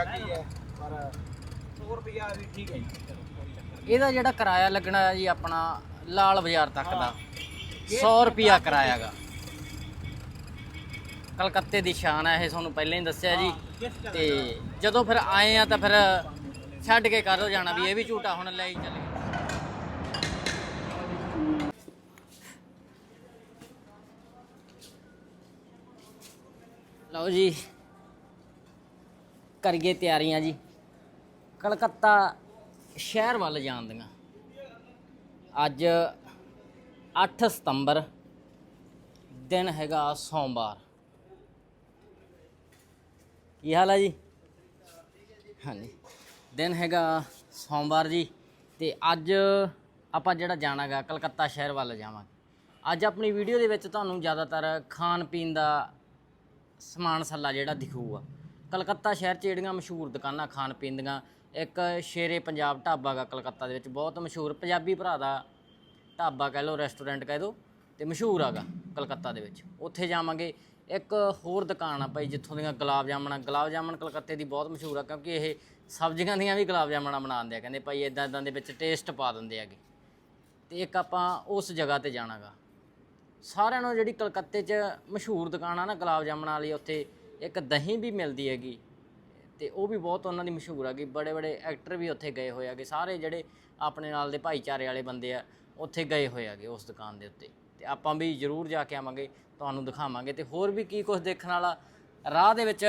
ਛੱਡੀ ਹੈ ਪਰ 100 ਰੁਪਿਆ ਵੀ ਠੀਕ ਹੈ ਜੀ। ਚਲੋ ਕੋਈ ਚੱਕਰ ਨਹੀਂ ਇਹਦਾ ਜਿਹੜਾ ਕਿਰਾਇਆ ਲੱਗਣਾ ਹੈ ਜੀ ਆਪਣਾ ਲਾਲ ਬਾਜ਼ਾਰ ਤੱਕ ਦਾ 100 ਰੁਪਿਆ ਕਿਰਾਇਆਗਾ ਕਲਕੱਤੇ ਦੀ ਸ਼ਾਨ ਹੈ ਇਹ ਤੁਹਾਨੂੰ ਪਹਿਲਾਂ ਹੀ ਦੱਸਿਆ ਜੀ। ਤੇ ਜਦੋਂ ਫਿਰ ਆਏ ਆ ਤਾਂ ਫਿਰ ਛੱਡ ਕੇ ਕਰੋ ਜਾਣਾ ਵੀ ਇਹ ਵੀ ਝੂਟਾ ਹੁਣ ਲੈ ਹੀ ਚੱਲੇ ਲਓ ਜੀ ਕਰੀਏ ਤਿਆਰੀਆਂ ਜੀ। ਕਲਕੱਤਾ ਸ਼ਹਿਰ ਵੱਲ ਜਾਣ ਦੀਆਂ। ਅੱਜ 8 ਸਤੰਬਰ, ਦਿਨ ਹੈਗਾ ਸੋਮਵਾਰ। ਕੀ ਹਾਲ ਹੈ ਜੀ? ਹਾਂਜੀ। ਦਿਨ ਹੈਗਾ ਸੋਮਵਾਰ ਜੀ ਤੇ ਅੱਜ ਆਪਾਂ ਜਿਹੜਾ ਜਾਣਾਗਾ ਕਲਕੱਤਾ ਸ਼ਹਿਰ ਵੱਲ ਜਾਵਾਂਗੇ। ਅੱਜ ਆਪਣੀ ਵੀਡੀਓ ਦੇ ਵਿੱਚ ਤੁਹਾਨੂੰ ਜ਼ਿਆਦਾਤਰ ਖਾਣ ਪੀਣ ਦਾ ਸਮਾਨ ਸੱਲਾ ਜਿਹੜਾ ਦਿਖੂਗਾ। ਕਲਕੱਤਾ ਸ਼ਹਿਰ 'ਚ ਜਿਹੜੀਆਂ ਮਸ਼ਹੂਰ ਦੁਕਾਨਾਂ ਖਾਣ ਪੀਣ ਦੀਆਂ, ਇੱਕ ਸ਼ੇਰੇ ਪੰਜਾਬ ਢਾਬਾ ਗਾ ਕਲਕੱਤਾ ਦੇ ਵਿੱਚ, ਬਹੁਤ ਮਸ਼ਹੂਰ ਪੰਜਾਬੀ ਭਰਾ ਦਾ ਢਾਬਾ ਕਹਿ ਲਓ ਰੈਸਟੋਰੈਂਟ ਕਹਿ ਦਿਓ, ਤੇ ਮਸ਼ਹੂਰ ਆਗਾ ਕਲਕੱਤਾ ਦੇ ਵਿੱਚ। ਉੱਥੇ ਜਾਵਾਂਗੇ। ਇੱਕ ਹੋਰ ਦੁਕਾਨ ਆ ਭਾਈ, ਜਿੱਥੋਂ ਦੀਆਂ ਗੁਲਾਬ ਜਾਮਣਾ, ਗੁਲਾਬ ਜਾਮਣ ਕਲਕੱਤੇ ਦੀ ਬਹੁਤ ਮਸ਼ਹੂਰ ਆ, ਕਿਉਂਕਿ ਇਹ ਸਬਜ਼ੀਆਂ ਦੀਆਂ ਵੀ ਗੁਲਾਬ ਜਾਮਣਾ ਬਣਾਉਂਦੇ ਆ, ਕਹਿੰਦੇ ਭਾਈ ਇਦਾਂ ਇਦਾਂ ਦੇ ਵਿੱਚ ਟੇਸਟ ਪਾ ਦਿੰਦੇ ਹੈਗੇ। ਤੇ ਇੱਕ ਆਪਾਂ ਉਸ ਜਗ੍ਹਾ ਤੇ ਜਾਣਾਗਾ ਸਾਰਿਆਂ ਨੂੰ ਜਿਹੜੀ ਕਲਕੱਤੇ 'ਚ ਮਸ਼ਹੂਰ ਦੁਕਾਨ ਆ ਨਾ ਗੁਲਾਬ ਜਾਮਣਾ ਵਾਲੀ, ਉੱਥੇ ਇੱਕ ਦਹੀਂ ਵੀ ਮਿਲਦੀ ਹੈਗੀ ਤੇ ਉਹ ਵੀ ਬਹੁਤ ਉਹਨਾਂ ਦੀ ਮਸ਼ਹੂਰ ਹੈਗੀ ਬੜੇ ਬੜੇ ਐਕਟਰ ਵੀ ਉੱਥੇ ਗਏ ਹੋਏ ਹੈਗੇ ਸਾਰੇ ਜਿਹੜੇ ਆਪਣੇ ਨਾਲ ਦੇ ਭਾਈਚਾਰੇ ਵਾਲੇ ਬੰਦੇ ਆ, ਉੱਥੇ ਗਏ ਹੋਏ ਹੈਗੇ ਉਸ ਦੁਕਾਨ ਦੇ ਉੱਤੇ। ਤੇ ਆਪਾਂ ਵੀ ਜ਼ਰੂਰ ਜਾ ਕੇ ਆਵਾਂਗੇ, ਤੁਹਾਨੂੰ ਦਿਖਾਵਾਂਗੇ। ਤੇ ਹੋਰ ਵੀ ਕੀ ਕੁਝ ਦੇਖਣ ਵਾਲਾ, ਰਾਹ ਦੇ ਵਿੱਚ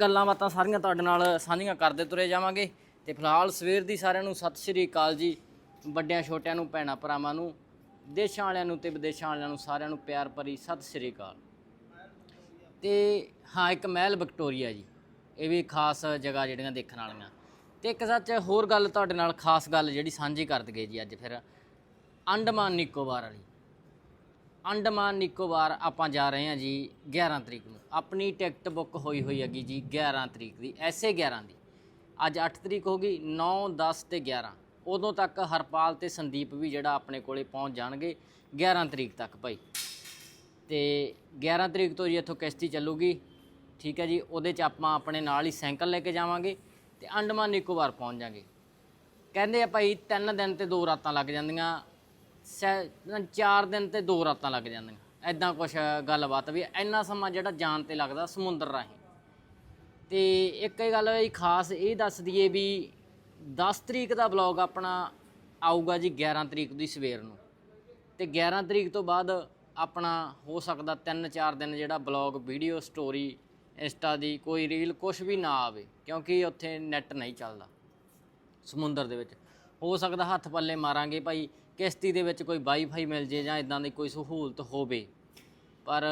ਗੱਲਾਂ ਬਾਤਾਂ ਸਾਰੀਆਂ ਤੁਹਾਡੇ ਨਾਲ ਸਾਂਝੀਆਂ ਕਰਦੇ ਤੁਰੇ ਜਾਵਾਂਗੇ। ਤੇ ਫਿਲਹਾਲ ਸਵੇਰ ਦੀ ਸਾਰਿਆਂ ਨੂੰ ਸਤਿ ਸ਼੍ਰੀ ਅਕਾਲ ਜੀ। ਵੱਡਿਆਂ, ਛੋਟਿਆਂ ਨੂੰ, ਭੈਣਾਂ, ਭਰਾਵਾਂ ਨੂੰ, ਦੇਸ਼ਾਂ ਵਾਲਿਆਂ ਨੂੰ ਤੇ ਵਿਦੇਸ਼ਾਂ ਵਾਲਿਆਂ ਨੂੰ ਸਾਰਿਆਂ ਨੂੰ ਪਿਆਰ ਭਰੀ ਸਤਿ ਸ਼੍ਰੀ ਅਕਾਲ। ਤੇ ਹਾਂ, ਇੱਕ ਮਹਿਲ ਵਿਕਟੋਰੀਆ ਜੀ। ਇਹ ਵੀ ਖਾਸ ਜਗ੍ਹਾ ਜਿਹੜੀਆਂ ਦੇਖਣ ਵਾਲੀਆਂ। ਤੇ ਇੱਕ ਸੱਚ ਹੋਰ ਗੱਲ ਤੁਹਾਡੇ ਨਾਲ ਖਾਸ ਗੱਲ ਜਿਹੜੀ ਸਾਂਝੀ ਕਰ ਦਗੇ ਜੀ ਅੱਜ ਫਿਰ। ਅੰਡਮਾਨ ਨਿਕੋਬਾਰ ਵਾਲੀ। ਅੰਡਮਾਨ ਨਿਕੋਬਾਰ ਆਪਾਂ ਜਾ ਰਹੇ ਹਾਂ ਜੀ 11 ਤਰੀਕ ਨੂੰ। ਆਪਣੀ ਟਿਕਟ ਬੁੱਕ ਹੋਈ ਹੋਈ ਹੈਗੀ ਜੀ 11 ਤਰੀਕ ਦੀ, ਐਸੇ 11 ਦੀ। ਅੱਜ 8 ਤਰੀਕ ਹੋ ਗਈ 9 10 ਤੇ 11 ਉਦੋਂ ਤੱਕ ਹਰਪਾਲ ਤੇ ਸੰਦੀਪ ਵੀ ਜਿਹੜਾ ਆਪਣੇ ਕੋਲੇ ਪਹੁੰਚ ਜਾਣਗੇ 11 ਤਰੀਕ ਤੱਕ ਭਾਈ। ਤੇ 11 ਤਰੀਕ ਤੋਂ ਜੀ ਇੱਥੋਂ ਕਿਸ਼ਤੀ ਚੱਲੂਗੀ। ਠੀਕ ਹੈ ਜੀ, ਉਹਦੇ 'ਚ ਆਪਾਂ ਆਪਣੇ ਨਾਲ ਹੀ ਸਾਈਕਲ ਲੈ ਕੇ ਜਾਵਾਂਗੇ ਤੇ ਅੰਡਮਾਨ ਨਿਕੋਬਾਰ ਪਹੁੰਚ ਜਾਾਂਗੇ। ਕਹਿੰਦੇ ਆ ਭਾਈ 3 ਦਿਨ ਤੇ 2 ਰਾਤਾਂ ਲੱਗ ਜਾਂਦੀਆਂ 4 ਦਿਨ ਤੇ 2 ਰਾਤਾਂ ਲੱਗ ਜਾਂਦੀਆਂ। ਐਦਾਂ ਕੁਛ ਗੱਲਬਾਤ ਵੀ ਇੰਨਾ ਸਮਾਂ ਜਿਹੜਾ ਜਾਣ ਤੇ ਲੱਗਦਾ ਸਮੁੰਦਰ ਰਾਹੀਂ। ਤੇ ਇੱਕ ਇਹ ਗੱਲ ਵੀ ਖਾਸ ਇਹ ਦੱਸ ਦਈਏ ਵੀ 10 ਤਰੀਕ ਦਾ ਵਲੌਗ ਆਪਣਾ ਆਊਗਾ ਜੀ 11 ਤਰੀਕ ਦੀ ਸਵੇਰ ਨੂੰ। ਤੇ 11 ਤਰੀਕ ਤੋਂ ਬਾਅਦ ਆਪਣਾ ਹੋ ਸਕਦਾ 3-4 ਦਿਨ ਜਿਹੜਾ ਬਲੌਗ ਵੀਡੀਓ ਸਟੋਰੀ ਇੰਸਟਾ ਦੀ ਕੋਈ ਰੀਲ ਕੁਝ ਵੀ ਨਾ ਆਵੇ, ਕਿਉਂਕਿ ਉੱਥੇ ਨੈਟ ਨਹੀਂ ਚੱਲਦਾ ਸਮੁੰਦਰ ਦੇ ਵਿੱਚ। ਹੋ ਸਕਦਾ ਹੱਥ ਪੱਲੇ ਮਾਰਾਂਗੇ ਭਾਈ, ਕਿਸ਼ਤੀ ਦੇ ਵਿੱਚ ਕੋਈ ਵਾਈਫਾਈ ਮਿਲ ਜੇ ਜਾਂ ਇਦਾਂ ਦੀ ਕੋਈ ਸਹੂਲਤ ਹੋਵੇ, ਪਰ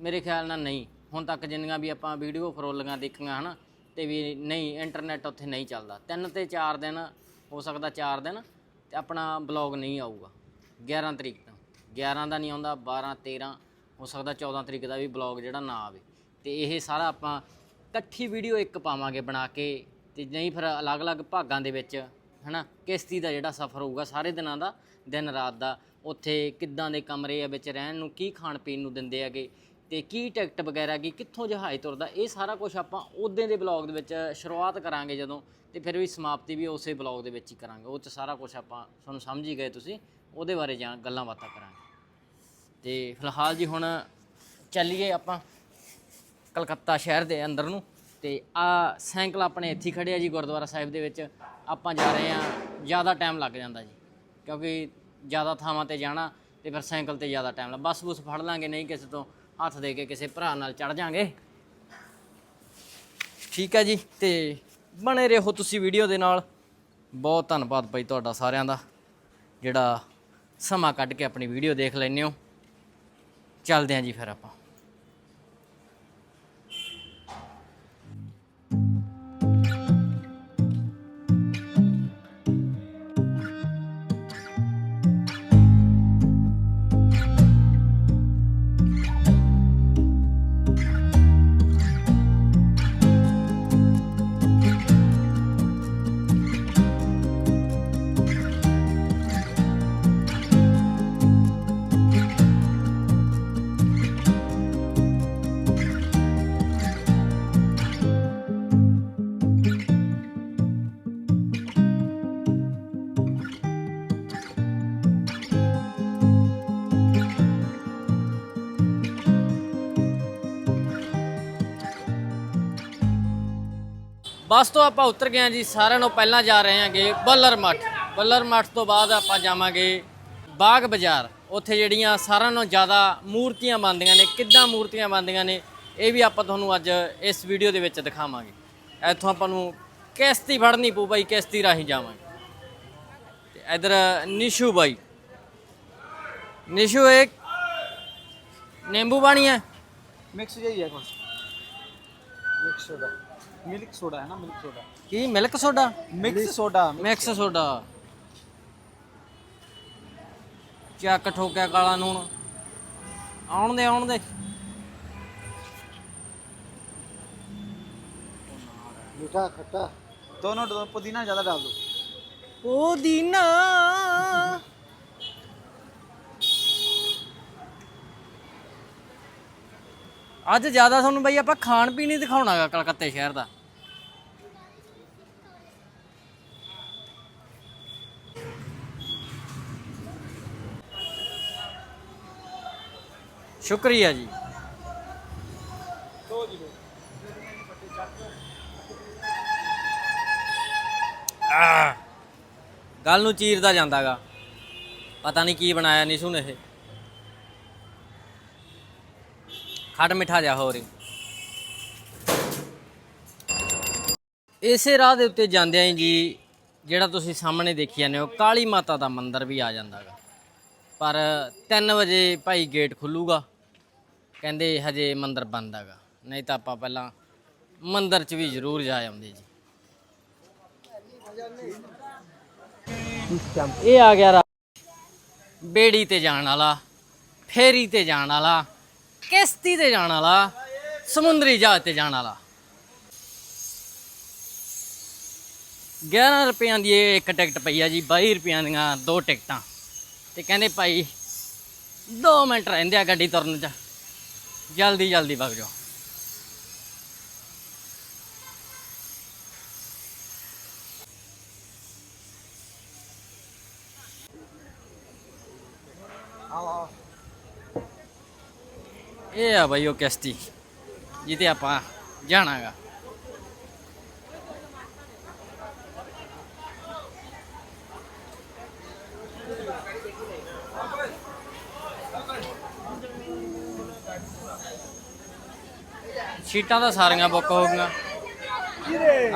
ਮੇਰੇ ਖਿਆਲ ਨਾਲ ਨਹੀਂ। ਹੁਣ ਤੱਕ ਜਿੰਨੀਆਂ ਵੀ ਆਪਾਂ ਵੀਡੀਓ ਫਰੋਲੀਆਂ ਦੇਖੀਆਂ ਹਨਾ, ਤੇ ਵੀ ਨਹੀਂ ਇੰਟਰਨੈਟ ਉੱਥੇ ਨਹੀਂ ਚੱਲਦਾ। ਤਿੰਨ ਤੇ ਚਾਰ ਦਿਨ, ਹੋ ਸਕਦਾ ਚਾਰ ਦਿਨ, ਤੇ ਆਪਣਾ ਬਲੌਗ ਨਹੀਂ ਆਊਗਾ। 11 ਤਰੀਕ। 11 ਦਾ ਨਹੀਂ ਆਉਂਦਾ 12 13 ਹੋ ਸਕਦਾ 14 ਤਰੀਕ ਦਾ ਵੀ ਬਲੌਗ ਜਿਹੜਾ ਨਾ ਆਵੇ। ਤੇ ਇਹ ਸਾਰਾ ਆਪਾਂ ਇਕੱਠੀ ਵੀਡੀਓ ਇੱਕ ਪਾਵਾਂਗੇ ਬਣਾ ਕੇ ਤੇ ਨਹੀਂ ਫਿਰ ਅਲੱਗ-ਅਲੱਗ ਭਾਗਾਂ ਦੇ ਵਿੱਚ, ਹਨਾ? ਕਿਸ਼ਤੀ ਦਾ ਜਿਹੜਾ ਸਫ਼ਰ ਹੋਊਗਾ, ਸਾਰੇ ਦਿਨਾਂ ਦਾ, ਦਿਨ ਰਾਤ ਦਾ, ਉੱਥੇ ਕਿੱਦਾਂ ਦੇ ਕਮਰੇ ਆ ਵਿੱਚ ਰਹਿਣ ਨੂੰ, ਕੀ ਖਾਣ ਪੀਣ ਨੂੰ ਦਿੰਦੇ ਹੈਗੇ, ਤੇ ਕੀ ਟਿਕਟ ਵਗੈਰਾ ਕੀ, ਕਿੱਥੋਂ ਜਹਾਜ਼ ਤੁਰਦਾ, ਇਹ ਸਾਰਾ ਕੁਝ ਆਪਾਂ ਉਦੋਂ ਦੇ ਬਲੌਗ ਦੇ ਵਿੱਚ ਸ਼ੁਰੂਆਤ ਕਰਾਂਗੇ ਜਦੋਂ, ਤੇ ਫਿਰ ਵੀ ਸਮਾਪਤੀ ਵੀ ਉਸੇ ਬਲੌਗ ਦੇ ਵਿੱਚ ਹੀ ਕਰਾਂਗੇ। ਉਹ 'ਚ ਸਾਰਾ ਕੁਝ ਆਪਾਂ ਤੁਹਾਨੂੰ ਸਮਝ ਹੀ ਗਏ ਤੁਸੀਂ, ਉਹਦੇ ਬਾਰੇ ਜਾਂ ਗੱਲਾਂ ਬਾਤਾਂ ਕਰਾਂਗੇ। ਤੇ ਫਿਲਹਾਲ ਜੀ ਹੁਣ ਚੱਲੀਏ ਆਪਾਂ ਕਲਕੱਤਾ ਸ਼ਹਿਰ ਦੇ ਅੰਦਰ ਨੂੰ ਤੇ ਆ ਸਾਈਕਲ ਆਪਣੇ ਇੱਥੇ ਹੀ ਆ ਜੀ ਗੁਰਦੁਆਰਾ ਸਾਹਿਬ ਦੇ ਵਿੱਚ। ਆਪਾਂ ਜਾ ਰਹੇ ਆ ਜ਼ਿਆਦਾ ਟਾਈਮ ਲੱਗ ਜਾਂਦਾ ਜੀ, ਕਿਉਂਕਿ ਜ਼ਿਆਦਾ ਥਾਵਾਂ ਤੇ ਜਾਣਾ ਤੇ ਫਿਰ ਸਾਈਕਲ ਤੇ ਜ਼ਿਆਦਾ ਟਾਈਮ ਲੱਗ ਬੱਸ ਬੁਸ ਫੜ ਲਾਂਗੇ, ਨਹੀਂ ਕਿਸੇ ਤੋਂ ਹੱਥ ਦੇ ਕੇ ਕਿਸੇ ਭਰਾ ਨਾਲ ਚੜ ਜਾਾਂਗੇ। ਠੀਕ ਹੈ ਜੀ, ਤੇ ਬਣੇ ਰਹੋ ਤੁਸੀਂ ਵੀਡੀਓ ਦੇ ਨਾਲ। ਬਹੁਤ ਧੰਨਵਾਦ ਭਾਈ ਤੁਹਾਡਾ ਸਾਰਿਆਂ ਦਾ, ਜਿਹੜਾ ਸਮਾਂ ਕੱਢ ਕੇ ਆਪਣੀ ਵੀਡੀਓ ਦੇਖ ਲੈਂਦੇ ਹੋ। ਚੱਲਦੇ ਹਾਂ ਜੀ ਫਿਰ ਆਪਾਂ। ਬਸ ਤੋਂ ਆਪਾਂ ਉਤਰ ਗਏ ਆ ਜੀ, ਸਾਰਿਆਂ ਨੂੰ ਪਹਿਲਾਂ ਜਾ ਰਹੇ ਹਾਂਗੇ ਬੱਲਰ ਮੱਠ। ਬੱਲਰ ਮੱਠ ਤੋਂ ਬਾਅਦ ਆਪਾਂ ਜਾਵਾਂਗੇ ਬਾਗ ਬਾਜ਼ਾਰ। ਉੱਥੇ ਜਿਹੜੀਆਂ ਸਾਰਿਆਂ ਨੂੰ ਜ਼ਿਆਦਾ ਮੂਰਤੀਆਂ ਬਣਦੀਆਂ ਨੇ, ਕਿੱਦਾਂ ਮੂਰਤੀਆਂ ਬਣਦੀਆਂ ਨੇ, ਇਹ ਵੀ ਆਪਾਂ ਤੁਹਾਨੂੰ ਅੱਜ ਇਸ ਵੀਡੀਓ ਦੇ ਵਿੱਚ ਦਿਖਾਵਾਂਗੇ। ਇੱਥੋਂ ਆਪਾਂ ਨੂੰ ਕਿਸ਼ਤੀ ਫੜਨੀ ਪਊ ਬਾਈ, ਕਿਸ਼ਤੀ ਰਾਹੀਂ ਜਾਵਾਂਗੇ। ਤੇ ਇਧਰ ਨਿਸ਼ੂ ਬਾਈ। ਨਿਸ਼ੂ ਇੱਕ ਨਿੰਬੂ ਪਾਣੀ ਹੈ? ਮਿਕਸ ਜਿਹੀ ਹੈ ਕੁਝ ਮਿਕਸ ਦਾ। ਮਿਲਕ ਸੋਡਾ ਹੈ ਨਾ ਮਿਲਕ ਸੋਡਾ। ਕੀ milk soda? Mix soda mix soda. ਚੱਕ ਠੋਕਿਆ ਕਾਲਾ ਨੂਣ। ਆਉਣ ਦੇ ਆਉਣ ਦੇ। ਮਿੱਠਾ ਖੱਟਾ। ਦੋਨੋਂ ਦੋਨੋਂ ਪੁਦੀਨਾ ਜ਼ਿਆਦਾ ਡਾਲ ਦਿਓ ਉਹ ਅੱਜ ਜ਼ਿਆਦਾ ਤੁਹਾਨੂੰ ਬਈ ਆਪਾਂ ਖਾਣ ਪੀਣ ਹੀ ਦਿਖਾਉਣਾਗਾ ਕਲਕੱਤੇ ਸ਼ਹਿਰ ਦਾ। ਸ਼ੁਕਰੀਆ ਜੀ। ਆਹ ਗੱਲ ਨੂੰ ਚੀਰਦਾ ਜਾਂਦਾਗਾ। ਪਤਾ ਨਹੀਂ ਕੀ ਬਣਾਇਆ ਨਿਸ਼ੂ ਨੇ ਇਹ। ਖੱਟ ਮਿੱਠਾ ਜਾ ਹੋ। ਰਹੀ ਇਸੇ ਰਾਹ ਦੇ ਉੱਤੇ ਜਾਂਦਿਆਂ ਹੀ ਜੀ, ਜਿਹੜਾ ਤੁਸੀਂ ਸਾਹਮਣੇ ਦੇਖੀ ਜਾਂਦੇ ਹੋ, ਕਾਲੀ ਮਾਤਾ ਦਾ ਮੰਦਿਰ ਵੀ ਆ ਜਾਂਦਾਗਾ। ਪਰ 3 ਵਜੇ ਭਾਈ ਗੇਟ ਖੁੱਲੂਗਾ। ਕਹਿੰਦੇ ਹਜੇ ਮੰਦਿਰ ਬੰਦ ਹੈਗਾ। ਨਹੀਂ ਤਾਂ ਆਪਾਂ ਪਹਿਲਾਂ ਮੰਦਿਰ 'ਚ ਵੀ ਜ਼ਰੂਰ ਜਾ ਆਉਂਦੇ ਜੀ। ਇਹ ਆ ਗਿਆ ਰਾ ਬੇੜੀ ਤੇ ਜਾਣ ਵਾਲਾ, ਫੇਰੀ ਤੇ ਜਾਣ ਵਾਲਾ, ਕਿਸ਼ਤੀ ਤੇ ਜਾਣ ਵਾਲਾ, ਸਮੁੰਦਰੀ ਜਹਾਜ਼ ਤੇ ਜਾਣ ਵਾਲਾ। 11 ਰੁਪਈਆਂ ਦੀ ਇਹ ਇੱਕ ਟਿਕਟ ਪਈ ਆ ਜੀ 22 ਰੁਪਈਆਂ ਦੀਆਂ ਦੋ ਟਿਕਟਾਂ। ਤੇ ਕਹਿੰਦੇ ਭਾਈ 2 ਮਿੰਟ ਰਹਿੰਦੇ ਆ ਗੱਡੀ ਤੁਰਨ ਚ। ਜਲਦੀ ਜਲਦੀ ਵਗ ਜਾਓ। ਇਹ ਆ ਬਈ ਉਹ ਕਿਸ਼ਤੀ ਜਿੱਤੇ ਆਪਾਂ ਜਾਣਾਗਾ। ਸੀਟਾਂ ਤਾਂ ਸਾਰੀਆਂ ਬੁੱਕ ਹੋ ਗਈਆਂ।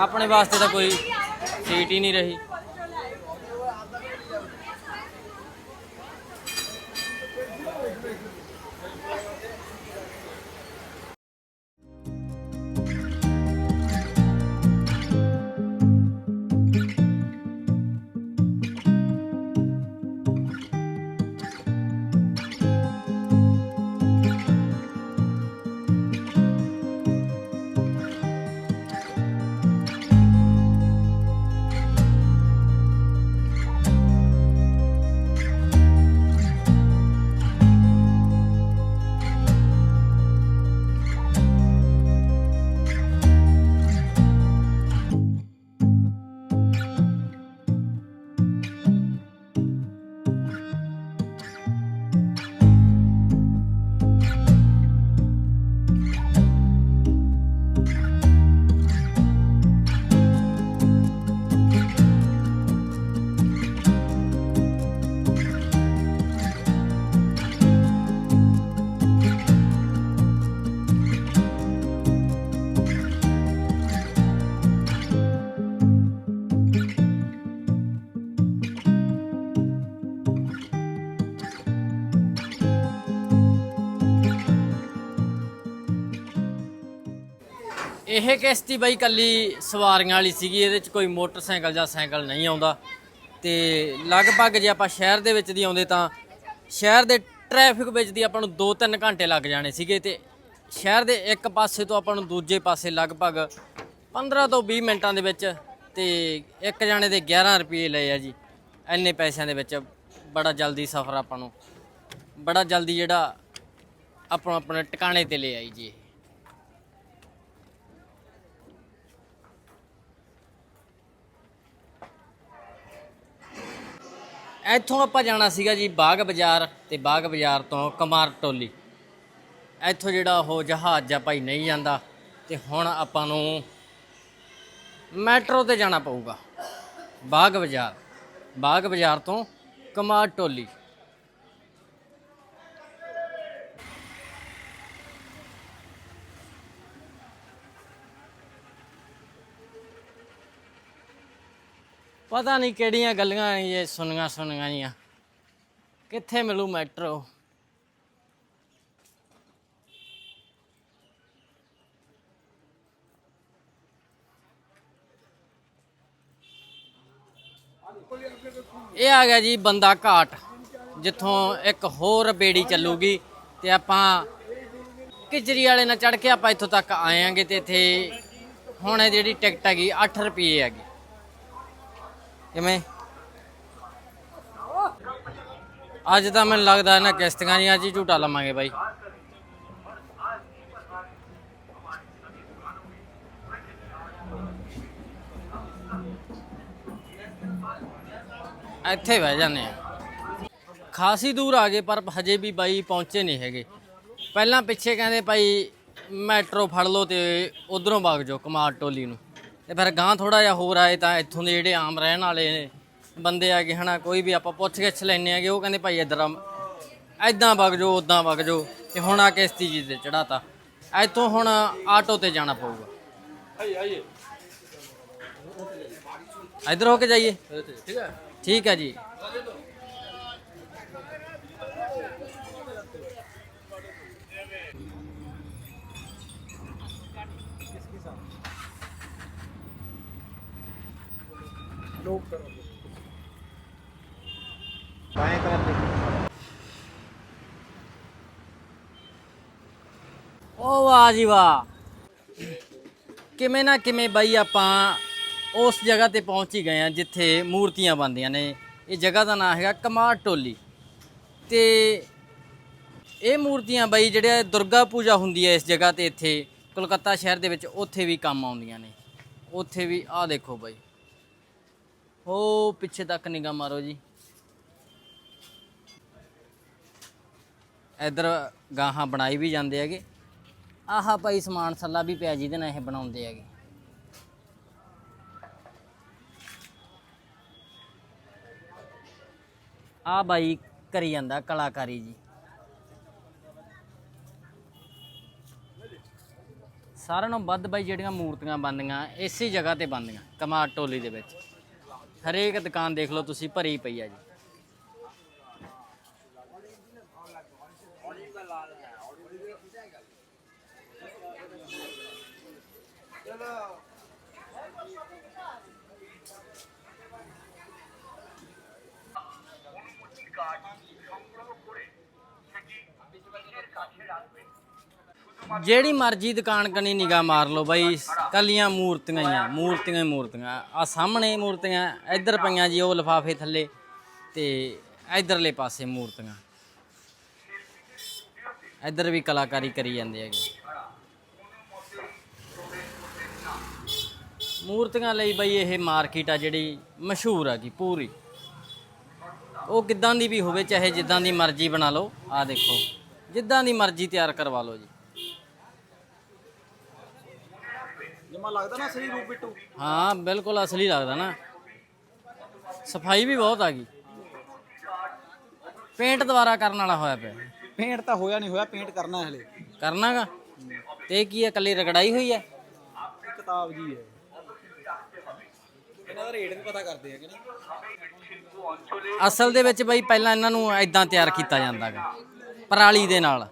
ਆਪਣੇ ਵਾਸਤੇ ਤਾਂ ਕੋਈ ਸੀਟ ਹੀ ਨਹੀਂ ਰਹੀ। ਇਹ ਕਿਸ਼ਤੀ ਬਾਈ ਕੱਲੀ ਸਵਾਰੀਆਂ ਵਾਲੀ ਸੀਗੀ, ਇਹਦੇ ਚ ਕੋਈ ਮੋਟਰਸਾਈਕਲ ਜਾਂ ਸਾਈਕਲ ਨਹੀਂ ਆਉਂਦਾ। ਤੇ ਲਗਭਗ ਜੇ ਆਪਾਂ ਸ਼ਹਿਰ ਦੇ ਵਿੱਚ ਦੀ ਆਉਂਦੇ ਤਾਂ ਸ਼ਹਿਰ ਦੇ ਟ੍ਰੈਫਿਕ ਵਿੱਚ ਦੀ ਆਪਾਂ ਨੂੰ 2-3 ਘੰਟੇ ਲੱਗ ਜਾਣੇ ਸੀਗੇ ਤੇ ਸ਼ਹਿਰ ਦੇ ਇੱਕ ਪਾਸੇ ਤੋਂ ਆਪਾਂ ਨੂੰ ਦੂਜੇ ਪਾਸੇ ਲਗਭਗ 15 ਤੋਂ 20 ਮਿੰਟਾਂ ਦੇ ਵਿੱਚ ਤੇ ਇੱਕ ਜਾਣੇ ਦੇ 11 ਰੁਪਏ ਲਏ ਆ ਜੀ। ਇੰਨੇ ਪੈਸਿਆਂ ਦੇ ਵਿੱਚ ਬੜਾ ਜਲਦੀ ਸਫ਼ਰ ਆਪਾਂ ਨੂੰ, ਬੜਾ ਜਲਦੀ ਜਿਹੜਾ ਆਪਾਂ ਆਪਣੇ ਟਿਕਾਣੇ ਤੇ ਲੈ ਆਈ ਜੀ ਇੱਥੋਂ ਆਪਾਂ ਜਾਣਾ ਸੀਗਾ ਜੀ ਬਾਗ ਬਾਜ਼ਾਰ ਤੇ ਬਾਗ ਬਾਜ਼ਾਰ ਤੋਂ ਕਮਾਰ ਟੋਲੀ। ਇੱਥੋਂ ਜਿਹੜਾ ਉਹ ਜਹਾਜ਼ ਆ ਭਾਈ ਨਹੀਂ ਜਾਂਦਾ ਤੇ ਹੁਣ ਆਪਾਂ ਨੂੰ ਮੈਟਰੋ ਤੇ ਜਾਣਾ ਪਊਗਾ। ਬਾਗ ਬਾਜ਼ਾਰ ਬਾਗ ਬਾਜ਼ਾਰ ਤੋਂ ਕਮਾਰ ਟੋਲੀ। ਪਤਾ ਨਹੀਂ ਕਿਹੜੀਆਂ ਗੱਲਾਂ ਇਹ ਸੁਣੀਆਂ ਸੁਣੀਆਂ ਜੀਆਂ। ਕਿੱਥੇ ਮਿਲੂ ਮੈਟਰੋ? ਇਹ ਆ ਗਿਆ ਜੀ ਬੰਦਾ ਘਾਟ, ਜਿੱਥੋਂ ਇੱਕ ਹੋਰ ਬੇੜੀ ਚੱਲੂਗੀ ਤੇ ਆਪਾਂ ਕਿਚਰੀ ਵਾਲੇ ਨਾਲ ਚੜ ਕੇ ਆਪਾਂ ਇੱਥੋਂ ਤੱਕ ਆਏਾਂਗੇ ਤੇ ਇੱਥੇ ਹੁਣ ਇਹ ਜਿਹੜੀ ਟਿਕਟ ਹੈਗੀ 8 ਰੁਪਏ ਹੈਗੀ। ਕਿਵੇਂ? ਅੱਜ ਤਾਂ ਮੈਨੂੰ ਲੱਗਦਾ ਇਹਨਾਂ ਕਿਸ਼ਤੀਆਂ ਨਹੀਂ ਅੱਜ ਝੂਟਾ ਲਵਾਂਗੇ ਬਾਈ। ਇੱਥੇ ਬਹਿ ਜਾਂਦੇ ਆ। ਖਾਸੀ ਦੂਰ ਆ ਗਏ, ਪਰ ਹਜੇ ਵੀ ਬਾਈ ਪਹੁੰਚੇ ਨਹੀਂ ਹੈਗੇ। ਪਹਿਲਾਂ ਪਿੱਛੇ ਕਹਿੰਦੇ ਭਾਈ, ਮੈਟਰੋ ਫੜ ਲਓ ਤੇ ਉਧਰੋਂ ਵਗ ਜਾਓ ਕਮਾਰ ਟੋਲੀ ਨੂੰ। ਤੇ ਫਿਰ ਗਾਂ ਥੋੜਾ ਜਿਹਾ ਹੋਰ ਆਏ ਤਾਂ ਇੱਥੋਂ ਦੇ ਜਿਹੜੇ ਆਮ ਰਹਿਣ ਵਾਲੇ ਨੇ ਬੰਦੇ ਆ ਗਏ ਹਨਾ ਕੋਈ ਵੀ ਆਪਾਂ ਪੁੱਛ ਗਿੱਛ ਲੈਣੇ ਆਗੇ ਉਹ ਕਹਿੰਦੇ ਭਾਈ ਇਧਰ ਐਦਾਂ ਵਗ ਜੋ ਉਦਾਂ ਵਗ ਜੋ ਤੇ ਹੁਣ ਆ ਕੇ ਇਸ ਚੀਜ਼ ਤੇ ਚੜਾਤਾ ਇੱਥੋਂ ਹੁਣ ਆਟੋ ਤੇ ਜਾਣਾ ਪਊਗਾ। ਆਈਏ ਆਈਏ ਇਧਰ ਹੋ ਕੇ ਜਾਈਏ। ਠੀਕ ਹੈ। ਠੀਕ ਹੈ ਜੀ। लोग करो बाएं तरफ देखिए ਓ ਵਾਹ ਜੀ ਵਾਹ ਕਿਵੇਂ ਨਾ ਕਿਵੇਂ ਬਾਈ ਆਪਾਂ ਉਸ ਜਗ੍ਹਾ ਤੇ ਪਹੁੰਚ ਹੀ ਗਏ ਆ ਜਿੱਥੇ ਮੂਰਤੀਆਂ ਬਣਦੀਆਂ ਨੇ ਇਹ ਜਗ੍ਹਾ ਦਾ ਨਾਮ ਹੈਗਾ ਕਮਾਰ ਟੋਲੀ ਤੇ ਇਹ ਮੂਰਤੀਆਂ ਬਾਈ ਜਿਹੜੇ ਦੁਰਗਾ ਪੂਜਾ ਹੁੰਦੀ ਹੈ ਇਸ ਜਗ੍ਹਾ ਤੇ ਇੱਥੇ ਕੋਲਕਾਤਾ ਸ਼ਹਿਰ ਦੇ ਵਿੱਚ ਉੱਥੇ ਵੀ ਕੰਮ ਆਉਂਦੀਆਂ ਨੇ ਉੱਥੇ ਵੀ ਆਹ ਦੇਖੋ ਬਾਈ ਉਹ ਪਿੱਛੇ ਤੱਕ ਨਿਗਾਹ ਮਾਰੋ ਜੀ। ਇਧਰ ਗਾਹਾਂ ਬਣਾਈ ਵੀ ਜਾਂਦੇ ਹੈਗੇ। ਆਹ ਭਾਈ ਸਮਾਨ ਸੱਲਾ ਵੀ ਪਿਆ ਜਿਹਦੇ ਨਾਲ ਇਹ ਬਣਾਉਂਦੇ ਹੈਗੇ। ਆ ਬਾਈ ਕਰੀ ਜਾਂਦਾ ਕਲਾਕਾਰੀ ਜੀ। ਸਾਰਿਆਂ ਨੂੰ ਵੱਧ ਬਾਈ ਜਿਹੜੀਆਂ ਮੂਰਤੀਆਂ ਬਣਦੀਆਂ, ਇਸੇ ਜਗ੍ਹਾ ਤੇ ਬਣਦੀਆਂ ਕਮਾਰ ਟੋਲੀ ਦੇ ਵਿੱਚ। ਹਰੇਕ ਦੁਕਾਨ ਦੇਖ ਲਓ ਤੁਸੀਂ ਭਰੀ ਪਈ ਆ ਜੀ। ਜਿਹੜੀ ਮਰਜ਼ੀ ਦੁਕਾਨ ਕਨੀ ਨਿਗਾਹ ਮਾਰ ਲਓ ਬਾਈ, ਕੱਲੀਆਂ ਮੂਰਤੀਆਂ ਹੀ ਆ, ਮੂਰਤੀਆਂ ਹੀ ਮੂਰਤੀਆਂ। ਆ ਸਾਹਮਣੇ ਮੂਰਤੀਆਂ, ਇੱਧਰ ਪਈਆਂ ਜੀ, ਉਹ ਲਿਫਾਫੇ ਥੱਲੇ ਤੇ ਇੱਧਰਲੇ ਪਾਸੇ ਮੂਰਤੀਆਂ। ਇੱਧਰ ਵੀ ਕਲਾਕਾਰੀ ਕਰੀ ਜਾਂਦੇ ਹੈਗੇ। ਮੂਰਤੀਆਂ ਲਈ ਬਈ ਇਹ ਮਾਰਕੀਟ ਆ ਜਿਹੜੀ ਮਸ਼ਹੂਰ ਆ ਜੀ, ਪੂਰੀ। ਉਹ ਕਿੱਦਾਂ ਦੀ ਵੀ ਹੋਵੇ, ਚਾਹੇ ਜਿੱਦਾਂ ਦੀ ਮਰਜ਼ੀ ਬਣਾ ਲਓ ਆ ਦੇਖੋ। ਜਿੱਦਾਂ ਦੀ ਮਰਜ਼ੀ ਤਿਆਰ ਕਰਵਾ ਲਓ ਜੀ। ਜਮਾ ਲੱਗਦਾ ਨਾ ਸਹੀ ਰੂਪ ਬਿੱਟੂ? ਹਾਂ ਬਿਲਕੁਲ ਅਸਲੀ ਲੱਗਦਾ ਨਾ। ਸਫ਼ਾਈ ਵੀ ਬਹੁਤ ਆ ਗਈ। ਪੇਂਟ ਦੁਬਾਰਾ ਕਰਨ ਵਾਲਾ ਹੋਇਆ ਪਿਆ। ਪੇਂਟ ਤਾਂ ਹੋਇਆ ਨਹੀਂ ਹੋਇਆ ਪੇਂਟ ਕਰਨਾ ਹੈ ਹਲੇ। ਕਰਨਾਗਾ? ਤੇ ਕੀ ਹੈ ਕੱਲੀ ਰਗੜਾਈ ਹੋਈ ਹੈ? ਇਹ ਕਿਤਾਬ ਜੀ ਹੈ। ਇਹਨਾਂ ਦਾ ਰੇਟ ਵੀ ਪਤਾ ਕਰਦੇ ਆ ਕਿ ਨਹੀਂ ਅਸਲ ਦੇ ਵਿੱਚ ਬਈ ਪਹਿਲਾਂ ਇਹਨਾਂ ਨੂੰ ਐਦਾਂ ਤਿਆਰ ਕੀਤਾ ਜਾਂਦਾਗਾ ਪਰਾਲੀ ਦੇ ਨਾਲ।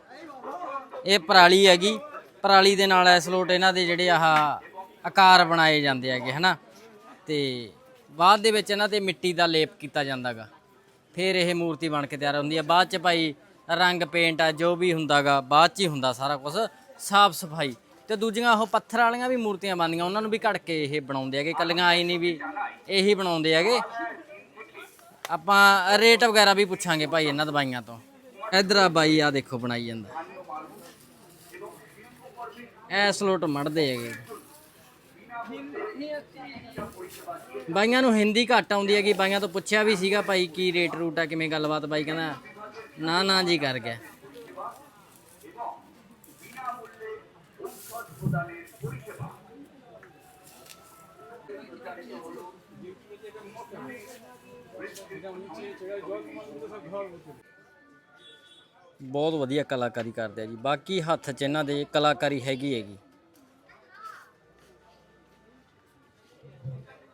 ਇਹ ਪਰਾਲੀ ਹੈਗੀ। ਪਰਾਲੀ ਦੇ ਨਾਲ ਇਸ ਲੋਟ ਇਹਨਾਂ ਦੇ ਜਿਹੜੇ ਆਹ ਆਕਾਰ ਬਣਾਏ ਜਾਂਦੇ ਹੈਗੇ, ਹਨਾ? ਤੇ ਬਾਅਦ ਦੇ ਵਿੱਚ ਇਹਨਾਂ ਤੇ ਮਿੱਟੀ ਦਾ ਲੇਪ ਕੀਤਾ ਜਾਂਦਾਗਾ। ਫਿਰ ਇਹ ਮੂਰਤੀ ਬਣ ਕੇ ਤਿਆਰ ਹੁੰਦੀ ਹੈ ਬਾਅਦ ਚ ਭਾਈ ਰੰਗ ਪੇਂਟ ਆ, ਜੋ ਵੀ ਹੁੰਦਾਗਾ, ਬਾਅਦ ਚ ਹੀ ਹੁੰਦਾ ਸਾਰਾ ਕੁਝ ਸਾਫ਼ ਸਫ਼ਾਈ। ਤੇ ਦੂਜੀਆਂ ਉਹ ਪੱਥਰ ਵਾਲੀਆਂ ਵੀ ਮੂਰਤੀਆਂ ਬਣਦੀਆਂ, ਉਹਨਾਂ ਨੂੰ ਵੀ ਘੜ ਕੇ ਇਹ ਬਣਾਉਂਦੇ ਹੈਗੇ। ਕੱਲੀਆਂ ਆਈ ਨਹੀਂ ਵੀ ਇਹੀ ਬਣਾਉਂਦੇ ਹੈਗੇ। ਆਪਾਂ ਰੇਟ ਵਗੈਰਾ ਵੀ ਪੁੱਛਾਂਗੇ ਭਾਈ ਇਹਨਾਂ ਦਵਾਈਆਂ ਤੋਂ। ਇਧਰ ਆ ਬਾਈ ਆ ਦੇਖੋ ਬਣਾਈ ਜਾਂਦਾ। ਐ ਸਲੋਟ ਮੜਦੇ ਹੈਗੇ। ਬਾਈਆਂ ਨੂੰ ਹਿੰਦੀ ਘੱਟ ਆਉਂਦੀ ਹੈਗੀ, ਬਾਈਆਂ ਤੋਂ ਪੁੱਛਿਆ ਵੀ ਸੀਗਾ ਭਾਈ ਕੀ ਰੇਟ ਰੂਟ ਆ, ਕਿਵੇਂ ਗੱਲਬਾਤ ਬਾਈ ਕਹਿੰਦਾ, ਨਾ ਨਾ ਜੀ ਕਰ ਗਿਆ। ਬਹੁਤ ਵਧੀਆ ਕਲਾਕਾਰੀ ਕਰਦੇ ਆ ਜੀ, ਬਾਕੀ ਹੱਥ 'ਚ ਇਹਨਾਂ ਦੇ ਕਲਾਕਾਰੀ ਹੈਗੀ ਹੈਗੀ।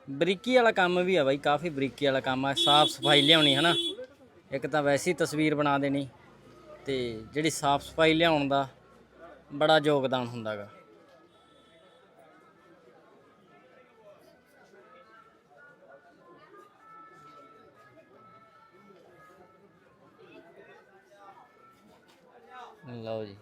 ਬਰੀਕੀ ਵਾਲਾ ਕੰਮ ਵੀ ਆ ਬਾਈ, ਕਾਫੀ ਬਰੀਕੀ ਵਾਲਾ ਕੰਮ ਆ, ਸਾਫ਼ ਸਫ਼ਾਈ ਲਿਆਉਣੀ, ਹਨਾ? ਇੱਕ ਤਾਂ ਵੈਸੀ ਤਸਵੀਰ ਬਣਾ ਦੇਣੀ ਤੇ ਜਿਹੜੀ ਸਾਫ਼ ਸਫ਼ਾਈ ਲਿਆਉਣ ਦਾ ਬੜਾ ਯੋਗਦਾਨ ਹੁੰਦਾਗਾ ਲਓ ਜੀ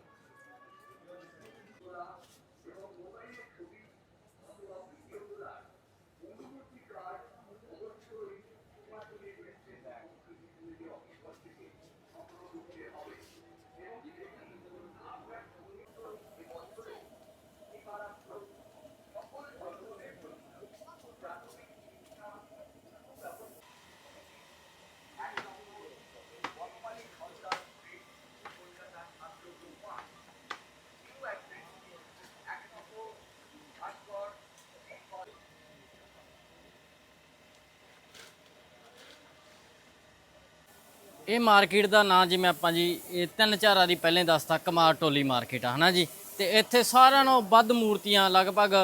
ਇਹ ਮਾਰਕੀਟ ਦਾ ਨਾਂ ਜਿਵੇਂ ਆਪਾਂ ਜੀ, ਇਹ ਤਿੰਨ ਚਾਰਾਂ ਦੀ ਪਹਿਲੇ ਦੱਸਤਾ ਕਮਾਰ ਟੋਲੀ ਮਾਰਕੀਟ ਆ, ਹਨਾ ਜੀ? ਤੇ ਇੱਥੇ ਸਾਰਿਆਂ ਨੂੰ ਵੱਧ ਮੂਰਤੀਆਂ ਲਗਭਗ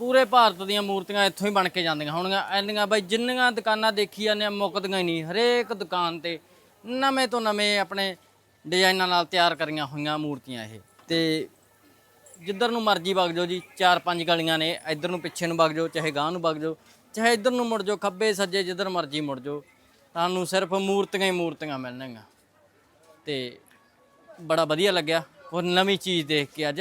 ਪੂਰੇ ਭਾਰਤ ਦੀਆਂ ਮੂਰਤੀਆਂ ਇੱਥੋਂ ਹੀ ਬਣ ਕੇ ਜਾਂਦੀਆਂ ਹੋਣਗੀਆਂ। ਐਨੀਆਂ ਬਾਈ ਜਿੰਨੀਆਂ ਦੁਕਾਨਾਂ ਦੇਖੀ ਜਾਂਦੇ ਆ, ਮੁੱਕਦੀਆਂ ਹੀ ਨਹੀਂ। ਹਰੇਕ ਦੁਕਾਨ ਤੇ ਨਵੇਂ ਤੋਂ ਨਵੇਂ ਆਪਣੇ ਡਿਜ਼ਾਈਨਾਂ ਨਾਲ ਤਿਆਰ ਕਰੀਆਂ ਹੋਈਆਂ ਮੂਰਤੀਆਂ ਇਹ। ਤੇ ਜਿੱਧਰ ਨੂੰ ਮਰਜ਼ੀ ਵਗ ਜਾਓ ਜੀ, ਚਾਰ ਪੰਜ ਗਲੀਆਂ ਨੇ, ਇੱਧਰ ਨੂੰ ਪਿੱਛੇ ਨੂੰ ਵਗ ਜਾਓ, ਚਾਹੇ ਗਾਂਹ ਨੂੰ ਵਗ ਜਾਓ, ਚਾਹੇ ਇੱਧਰ ਨੂੰ ਮੁੜ ਜਾਓ, ਖੱਬੇ ਸੱਜੇ ਜਿੱਧਰ ਮਰਜ਼ੀ ਮੁੜ ਜਾਓ। ਤੁਹਾਨੂੰ ਸਿਰਫ ਮੂਰਤੀਆਂ ਹੀ ਮੂਰਤੀਆਂ ਮਿਲਣਗੀਆਂ। ਤੇ ਬੜਾ ਵਧੀਆ ਲੱਗਿਆ। ਉਹ ਨਵੀਂ ਚੀਜ਼ ਦੇਖ ਕੇ ਅੱਜ।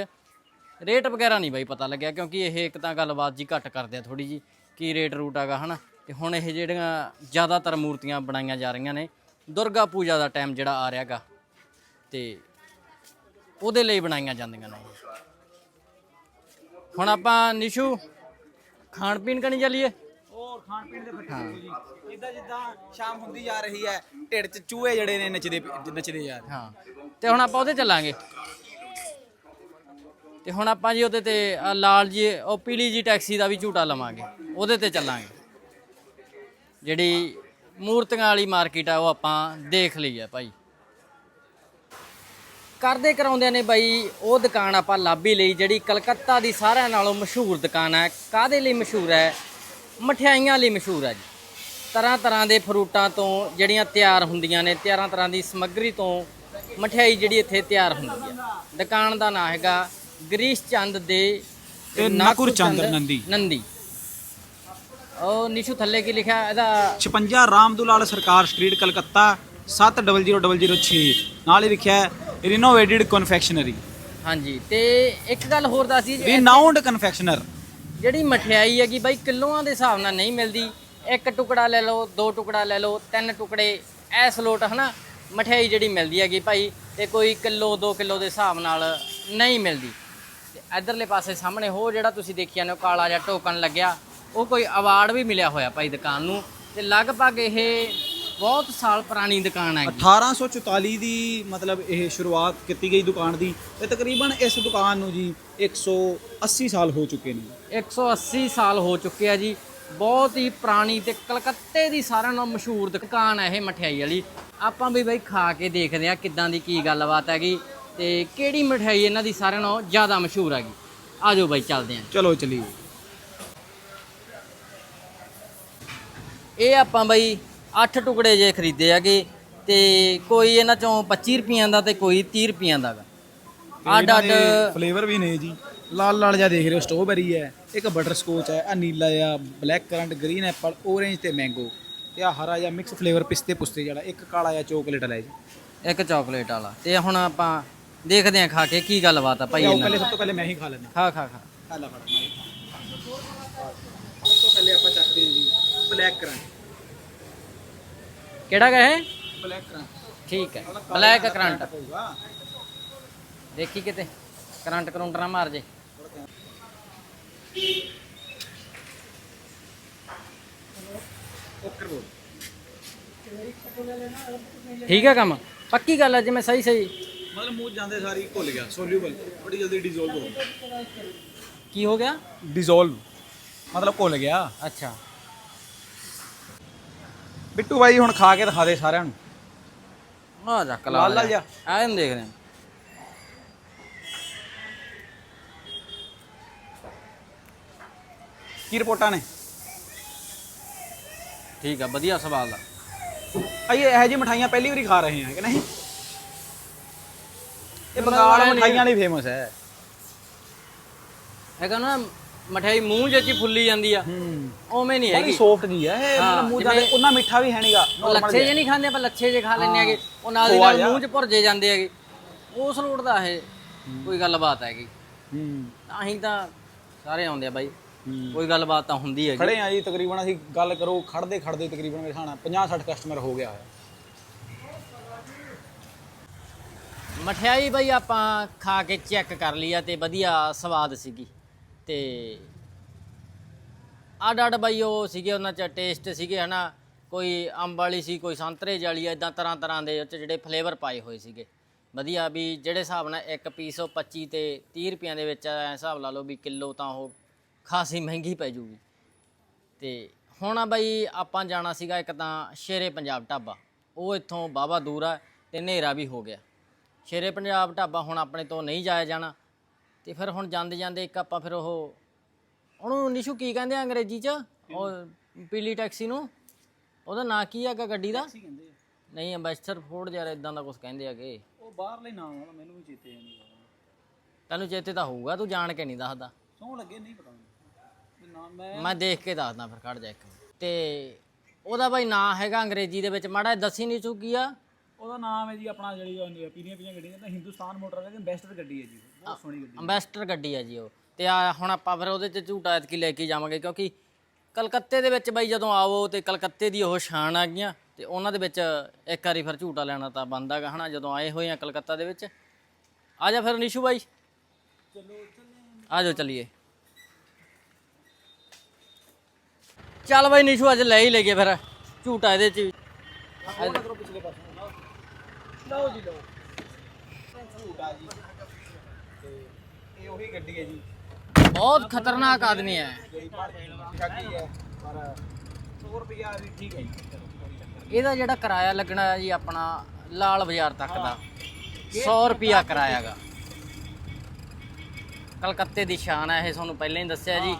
ਰੇਟ ਵਗੈਰਾ ਨਹੀਂ ਬਾਈ ਪਤਾ ਲੱਗਿਆ, ਕਿਉਂਕਿ ਇਹ ਇੱਕ ਤਾਂ ਗੱਲਬਾਤ ਜੀ ਘੱਟ ਕਰਦੇ ਆ ਥੋੜੀ ਜੀ ਕੀ ਰੇਟ ਰੂਟ ਹੈਗਾ, ਹਨਾ। ਤੇ ਹੁਣ ਇਹ ਜਿਹੜੀਆਂ ਜ਼ਿਆਦਾਤਰ ਮੂਰਤੀਆਂ ਬਣਾਈਆਂ ਜਾ ਰਹੀਆਂ ਨੇ, ਦੁਰਗਾ ਪੂਜਾ ਦਾ ਟਾਈਮ ਜਿਹੜਾ ਆ ਰਿਹਾਗਾ ਤੇ ਉਹਦੇ ਲਈ ਬਣਾਈਆਂ ਜਾਂਦੀਆਂ ਨੇ। ਹੁਣ ਆਪਾਂ ਨਿਸ਼ੂ, ਖਾਣ ਪੀਣ ਕਣੀ ਚੱਲੀਏ? ਔਰ ਖਾਣ ਪੀਣ ਦੇ ਫੱਟੇ ਜੀ। ਜਿੱਦਾਂ ਜਿੱਦਾਂ ਸ਼ਾਮ ਹੁੰਦੀ ਜਾ ਰਹੀ ਹੈ ਢਿੱਡ 'ਚ ਚੂਹੇ ਜਿਹੜੇ ਨੇ ਨੱਚਦੇ ਨੱਚਦੇ ਯਾਰ ਹਾਂ। ਤੇ ਹੁਣ ਆਪਾਂ ਉਹਦੇ ਚੱਲਾਂਗੇ। ਤੇ ਹੁਣ ਆਪਾਂ ਜੀ ਉਹਦੇ ਤੇ ਆਹ ਲਾਲ ਜੀ ਉਹ ਪੀਲੀ ਜੀ ਟੈਕਸੀ ਦਾ ਵੀ ਝੂਟਾ ਲਵਾਂਗੇ। ਉਹਦੇ ਤੇ ਚੱਲਾਂਗੇ। ਜਿਹੜੀ ਮੂਰਤੀਆਂ ਵਾਲੀ ਮਾਰਕੀਟ ਆ ਉਹ ਆਪਾਂ ਦੇਖ ਲਈ ਆ ਭਾਈ। ਕਰਦੇ ਕਰਾਉਂਦਿਆਂ ਨੇ ਬਾਈ ਉਹ ਦੁਕਾਨ ਆਪਾਂ ਲੱਭ ਹੀ ਲਈ ਜਿਹੜੀ ਕਲਕੱਤਾ ਦੀ ਸਾਰਿਆਂ ਨਾਲੋਂ ਮਸ਼ਹੂਰ ਦੁਕਾਨ ਹੈ। ਕਾਦੇ ਲਈ ਮਸ਼ਹੂਰ ਹੈ? ਮਠਿਆਈਆਂ ਲਈ ਮਸ਼ਹੂਰ ਹੈ ਜੀ। ਤਰ੍ਹਾਂ ਤਰ੍ਹਾਂ ਦੇ ਫਰੂਟਾਂ ਤੋਂ ਜਿਹੜੀਆਂ ਤਿਆਰ ਹੁੰਦੀਆਂ ਨੇ ਤਰ੍ਹਾਂ ਤਰ੍ਹਾਂ ਦੀ ਸਮੱਗਰੀ ਤੋਂ ਮਠਿਆਈ ਜਿਹੜੀ ਇੱਥੇ ਤਿਆਰ ਹੁੰਦੀ ਹੈ ਦੁਕਾਨ ਦਾ ਨਾਮ ਹੈਗਾ ਗਰੀਸ਼ ਚੰਦ ਦੇ ਨਾਕੁਰ ਚੰਦ ਨੰਦੀ। ਨੰਦੀ। ਉਹ ਨਿਸ਼ੂ ਥੱਲੇ ਕੀ ਲਿਖਿਆ? ਇਹਦਾ 56 ਰਾਮਦੁਲਾਲ ਸਰਕਾਰ ਸਟਰੀਟ ਕਲਕੱਤਾ 700006 ਨਾਲ ਹੀ ਲਿਖਿਆ ਰਿਨੋਵੇਟਡ ਕਨਫੈਕਸ਼ਨਰੀ ਹਾਂਜੀ ਤੇ ਇੱਕ ਗੱਲ ਹੋਰ ਦੱਸਦੀ ਜੀ ਰਿਨਾਊਂਡ ਕਨਫੈਕਸ਼ਨਰ ਜਿਹੜੀ ਮਠਿਆਈ ਹੈਗੀ ਬਾਈ ਕਿਲੋਆਂ ਦੇ ਹਿਸਾਬ ਨਾਲ ਨਹੀਂ ਮਿਲਦੀ। ਇੱਕ ਟੁਕੜਾ ਲੈ ਲਓ, ਦੋ ਟੁਕੜਾ ਲੈ ਲਓ, ਤਿੰਨ ਟੁਕੜੇ ਐਸ ਲੋਟ ਹਨਾ, ਮਠਿਆਈ ਜਿਹੜੀ ਮਿਲਦੀ ਹੈਗੀ ਭਾਈ ਤੇ ਕੋਈ ਕਿਲੋ 2 ਕਿਲੋ ਦੇ ਹਿਸਾਬ ਨਾਲ ਨਹੀਂ ਮਿਲਦੀ। ਤੇ ਇਧਰਲੇ ਪਾਸੇ ਸਾਹਮਣੇ ਹੋ ਜਿਹੜਾ ਤੁਸੀਂ ਦੇਖੀ ਜਾਂਦੇ ਹੋ ਕਾਲਾ ਜਿਹਾ ਟੋਕਨ ਲੱਗਿਆ, ਉਹ ਕੋਈ ਅਵਾਰਡ ਵੀ ਮਿਲਿਆ ਹੋਇਆ ਭਾਈ ਦੁਕਾਨ ਨੂੰ। ਤੇ ਲਗਭਗ ਇਹ ਬਹੁਤ ਸਾਲ ਪੁਰਾਣੀ ਦੁਕਾਨ ਹੈ 1844 ਦੀ ਮਤਲਬ ਇਹ ਸ਼ੁਰੂਆਤ ਕੀਤੀ ਗਈ ਦੁਕਾਨ ਦੀ, ਤੇ ਤਕਰੀਬਨ ਇਸ ਦੁਕਾਨ ਨੂੰ ਜੀ 180 ਸਾਲ ਹੋ ਚੁੱਕੇ ਨੇ। 180 ਸਾਲ ਹੋ ਚੁੱਕੇ ਆ ਜੀ। ਬਹੁਤ ਹੀ ਪੁਰਾਣੀ ਤੇ ਕਲਕੱਤੇ ਦੀ ਸਾਰਿਆਂ ਨਾਲੋਂ ਮਸ਼ਹੂਰ ਦੁਕਾਨ ਹੈ ਇਹ ਮਠਿਆਈ ਵਾਲੀ। ਆਪਾਂ ਵੀ ਬਈ ਖਾ ਕੇ ਦੇਖਦੇ ਆ ਕਿੱਦਾਂ ਦੀ ਕੀ ਗੱਲਬਾਤ ਹੈਗੀ ਤੇ ਕਿਹੜੀ ਮਠਿਆਈ ਇਹਨਾਂ ਦੀ ਸਾਰਿਆਂ ਨਾਲੋਂ ਜ਼ਿਆਦਾ ਮਸ਼ਹੂਰ ਹੈਗੀ। ਆਜੋ ਬਾਈ ਚੱਲਦੇ ਆਂ। ਚਲੋ ਚਲੀਏ। ਇਹ ਆਪਾਂ ਬਈ 8 ਟੁਕੜੇ ਜੇ ਖਰੀਦੇ ਹੈਗੇ ਤੇ ਕੋਈ ਇਹਨਾਂ ਚੋਂ 25 ਰੁਪਈਆਂ ਦਾ ਤੇ ਕੋਈ 30 ਰੁਪਈਆਂ ਦਾ ਅੱਡ ਅੱਡ ਫਲੇਵਰ ਵੀ ਨੇ ਜੀ। ਲਾਲ ਲਾਲ ਜਿਹਾ ਦੇਖ ਰਹੇ ਹੋ ਸਟ੍ਰਾਬੇਰੀ ਹੈ। ਇੱਕ ਬਟਰ ਸਕੋਚ ਹੈ ਆ ਨੀਲਾ ਜਿਹਾ black current green apple orange ਤੇ ਮੈਂਗੋ ਤੇ ਆ ਹਰਾ ਜਿਹਾ ਮਿਕਸ ਫਲੇਵਰ ਪਿਸਤੇ ਪੁਸਤੇ ਜਿਹੜਾ ਇੱਕ ਕਾਲਾ ਜਿਹਾ ਚੋਕਲੇਟ ਵਾਲਾ ਜੀ। ਇੱਕ ਚਾਕਲੇਟ ਵਾਲਾ। ਤੇ ਹੁਣ ਆਪਾਂ ਦੇਖਦੇ ਆਂ ਖਾ ਕੇ ਕੀ ਗੱਲਬਾਤ ਆ ਭਾਈ ਇਹਨਾਂ ਪਹਿਲੇ। ਸਭ ਤੋਂ ਪਹਿਲੇ ਮੈਂ ਹੀ ਖਾ ਲੈਣਾ ਖਾ ਖਾ ਖਾ। ਖਾ ਲਾ ਫੜ ਸਭ ਤੋਂ ਪਹਿਲੇ ਆਪਾਂ ਚੱਕਦੇ ਹਾਂ ਜੀ ਬਲੈਕ ਕਰੰਟ ਕਿਹੜਾ ਗਾ ਇਹ ਬਲੈਕ ਕਰੰਟ ਠੀਕ ਹੈ ਬਲੈਕ ਕਰੰਟ ਹੋਊਗਾ ਦੇਖੀ ਕਿਤੇ ਕਰੰਟ ਕਰੰਟ ਨਾ ਮਾਰ ਜੇ। ਠੀਕ ਹੈ ਕੰਮ? ਪੱਕੀ ਗੱਲ ਹੈ ਜਿਵੇਂ ਸਹੀ ਸਹੀ। ਮਤਲਬ ਮੂੰਹ ਜਾਂਦੇ ਸਾਰੀ ਘੁੱਲ ਗਿਆ ਸੋਲਿਊਬਲ ਬੜੀ ਜਲਦੀ ਡਿਸੋਲਵ ਹੋ ਗਿਆ ਕੀ ਹੋ ਗਿਆ? ਡਿਸੋਲਵ ਮਤਲਬ ਭੁੱਲ ਗਿਆ। ਅੱਛਾ। ਬਿੱਟੂ ਬਾਈ ਹੁਣ ਖਾ ਕੇ ਦਿਖਾ ਦੇ ਸਾਰਿਆਂ ਨੂੰ। ਆ ਚੱਕ ਲਾਲ ਲਾਲ ਜਿਹਾ। ਆਹ ਨੂੰ ਦੇਖਦੇ ਹਾਂ। ਕੀ ਰਿਪੋਰਟਾਂ ਨੇ? ਠੀਕ ਆ ਵਧੀਆ ਸਵਾਲ ਆ। ਅਈ ਇਹੋ ਜਿਹੀ ਮਠਾਈਆਂ ਪਹਿਲੀ ਵਾਰੀ ਖਾ ਰਹੇ ਹਾਂ ਕਿ ਨਹੀਂ? ਇਹ ਬੰਗਾਲ ਮਠਾਈਆਂ ਲਈ ਫੇਮਸ ਹੈ। ਹੈਗਾ ਨਾ ਮਠਿਆਈ ਮੂੰਹ ਜਿਹੀ ਫੁੱਲੀ ਜਾਂਦੀ ਆ। ਹੂੰ। ਉਵੇਂ ਨਹੀਂ ਬੜੀ ਹੈਗੀ। ਸੌਫਟ ਜੀ ਹੈ ਇਹ ਮੂੰਹ ਦਾ ਉਹਨਾਂ ਮਿੱਠਾ ਵੀ ਹੈ ਨਹੀਂਗਾ ਲੱਛੇ ਜੇ ਨਹੀਂ ਖਾਂਦੇ ਆਪਾਂ ਲੱਛੇ ਜੇ ਖਾ ਲੈਂਦੇ ਹੈਗੇ। ਉਹ ਨਾਲ ਦੀ ਨਾਲ। ਮੂੰਹ 'ਚ ਭੁਰਜੇ ਜਾਂਦੇ ਹੈਗੇ। ਉਸ ਰੋਡ ਦਾ ਇਹ ਕੋਈ ਗੱਲਬਾਤ ਹੈਗੀ। ਹੂੰ। ਤਾਂ ਹੀ ਤਾਂ ਸਾਰੇ ਆਉਂਦੇ ਆ ਬਾਈ। ਕੋਈ ਗੱਲਬਾਤ ਤਾਂ ਹੁੰਦੀ ਹੈਗੀ। ਖੜੇ ਆ ਜੀ ਤਕਰੀਬਨ ਅਸੀਂ ਗੱਲ ਕਰੋ ਖੜਦੇ ਖੜਦੇ ਤਕਰੀਬਨ ਮੇਰੇ ਖਾਣਾ 50 60 ਕਸਟਮਰ ਹੋ ਗਿਆ ਹੈ ਮਠਿਆਈ ਬਈ ਆਪਾਂ ਖਾ ਕੇ ਚੈੱਕ ਕਰ ਲਈ ਆ ਤੇ ਵਧੀਆ ਸਵਾਦ ਸੀਗੀ। ਤੇ ਅੱਡ ਅੱਡ ਬਈ ਉਹ ਸੀਗੇ ਉਹਨਾਂ ਚ ਟੇਸਟ ਸੀਗੇ ਹਨਾ। ਕੋਈ ਅੰਬ ਵਾਲੀ ਸੀ ਕੋਈ ਸੰਤਰੇ ਵਾਲੀ ਇਦਾਂ ਤਰ੍ਹਾਂ ਤਰ੍ਹਾਂ ਦੇ ਉਹ 'ਚ ਜਿਹੜੇ ਫਲੇਵਰ ਪਾਏ ਹੋਏ ਸੀਗੇ। ਵਧੀਆ ਵੀ ਜਿਹੜੇ ਹਿਸਾਬ ਨਾਲ ਇੱਕ ਪੀਸ ਉਹ 25 ਤੇ 30 ਰੁਪਈਆਂ ਦੇ ਵਿੱਚ ਐ ਹਿਸਾਬ ਲਾ ਲਓ ਵੀ ਕਿਲੋ ਤਾਂ ਉਹ ਖਾਸੀ ਮਹਿੰਗੀ ਪੈ ਜੂਗੀ। ਤੇ ਹੁਣ ਆ ਬਈ ਆਪਾਂ ਜਾਣਾ ਸੀਗਾ ਇੱਕ ਤਾਂ ਸ਼ੇਰੇ ਪੰਜਾਬ ਢਾਬਾ। ਉਹ ਇੱਥੋਂ ਬਾਬਾ ਦੂਰ ਆ ਤੇ ਹਨੇਰਾ ਵੀ ਹੋ ਗਿਆ। ਸ਼ੇਰੇ ਪੰਜਾਬ ਢਾਬਾ ਹੁਣ ਆਪਣੇ ਤੋਂ ਨਹੀਂ ਜਾਇਆ ਜਾਣਾ। ਤੇ ਫਿਰ ਹੁਣ ਜਾਂਦੇ ਜਾਂਦੇ ਇੱਕ ਆਪਾਂ ਫਿਰ ਉਹ ਉਹਨੂੰ ਨਿਸ਼ੂ ਕੀ ਕਹਿੰਦੇ ਆ ਅੰਗਰੇਜ਼ੀ ਚ? ਉਹ ਪੀਲੀ ਟੈਕਸੀ ਨੂੰ? ਉਹਦਾ ਨਾਂ ਕੀ ਹੈਗਾ ਗੱਡੀ ਦਾ? ਨਹੀਂ ਅੰਬੈਸਟਰ ਫੋਰਡ ਯਾਰ ਇਦਾਂ ਦਾ ਕੁਝ ਕਹਿੰਦੇ ਹੈਗੇ ਉਹ ਬਾਹਰਲੇ ਨਾਮ ਆ ਮੈਨੂੰ ਵੀ ਚੇਤੇ ਨਹੀਂ ਤੈਨੂੰ ਚੇਤੇ ਤਾਂ ਹੋਊਗਾ ਤੂੰ ਜਾਣ ਕੇ ਨਹੀਂ ਦੱਸਦਾ। ਸੌ ਲੱਗੇ ਨਹੀਂ ਪਤਾ ਮੈਂ ਦੇਖ ਕੇ ਦੱਸਦਾ ਫਿਰ ਖੜ ਜਾ ਇੱਕ ਮਿੰਟ। ਤੇ ਉਹਦਾ ਬਾਈ ਨਾਂ ਹੈਗਾ ਅੰਗਰੇਜ਼ੀ ਦੇ ਵਿੱਚ ਮਾੜਾ ਜਿਹਾ ਦੱਸੀ ਨਹੀਂ ਚੁੱਕੀ ਆ। ਉਹਦਾ ਨਾਮ ਹੈ ਜੀ ਆਪਣਾ ਜਿਹੜੀ ਪੀੜੀਆਂ ਪੀੜੀਆਂ ਗੱਡੀਆਂ ਦਾ ਹਿੰਦੁਸਤਾਨ ਮੋਟਰ ਦੀ ਬੈਸਟ ਗੱਡੀ ਹੈ ਜੀ ਬਹੁਤ ਸੋਹਣੀ ਗੱਡੀ ਅੰਬੈਸਟਰ ਗੱਡੀ ਹੈ ਜੀ ਉਹ। ਤੇ ਆ ਹੁਣ ਆਪਾਂ ਫਿਰ ਉਹਦੇ ਚ ਝੂਟਾ ਐਤਕੀ ਲੈ ਕੇ ਜਾਵਾਂਗੇ ਕਿਉਂਕਿ ਕਲਕੱਤੇ ਦੇ ਵਿੱਚ ਬਾਈ ਜਦੋਂ ਆਵੋ ਤੇ ਕਲਕੱਤੇ ਦੀ ਉਹ ਸ਼ਾਨ ਆ ਗਈਆਂ ਤੇ ਉਹਨਾਂ ਦੇ ਵਿੱਚ ਇੱਕ ਵਾਰੀ ਫਿਰ ਝੂਟਾ ਲੈਣਾ ਤਾਂ ਬਣਦਾ ਗਾ ਹਨਾ ਜਦੋਂ ਆਏ ਹੋਏ ਆ ਕਲਕੱਤਾ ਦੇ ਵਿੱਚ। ਆ ਜਾ ਫਿਰ ਨਿਸ਼ੂ ਬਾਈ। ਆ ਜਾਓ ਚਲੀਏ। ਚੱਲ ਬਾਈ ਨਿਸ਼ੂ ਅੱਜ ਲੈ ਹੀ ਲਈਏ ਫਿਰ ਝੂਟਾ ਇਹਦੇ ਚ ਵੀ। ਕਰੋ ਪਿਛਲੇ ਪਾਸੇ ਲਓ ਜੀ ਲਓ। ਝੂਟਾ ਜੀ। ਤੇ ਇਹ ਉਹੀ ਗੱਡੀ ਹੈ ਜੀ। ਬਹੁਤ ਖਤਰਨਾਕ ਆਦਮੀ ਹੈ। ਜਿਹੜੀ ਛੱਡੀ ਹੈ ਪਰ 100 ਰੁਪਿਆ ਵੀ ਠੀਕ ਹੈ ਜੀ। ਚਲੋ ਕੋਈ ਚੱਕਰ ਨਹੀਂ। ਇਹਦਾ ਜਿਹੜਾ ਕਿਰਾਇਆ ਲੱਗਣਾ ਹੈ ਜੀ ਆਪਣਾ ਲਾਲ ਬਾਜ਼ਾਰ ਤੱਕ ਦਾ 100 ਰੁਪਿਆ ਕਿਰਾਇਆਗਾ ਕਲਕੱਤੇ ਦੀ ਸ਼ਾਨ ਹੈ ਇਹ ਤੁਹਾਨੂੰ ਪਹਿਲਾਂ ਹੀ ਦੱਸਿਆ ਜੀ।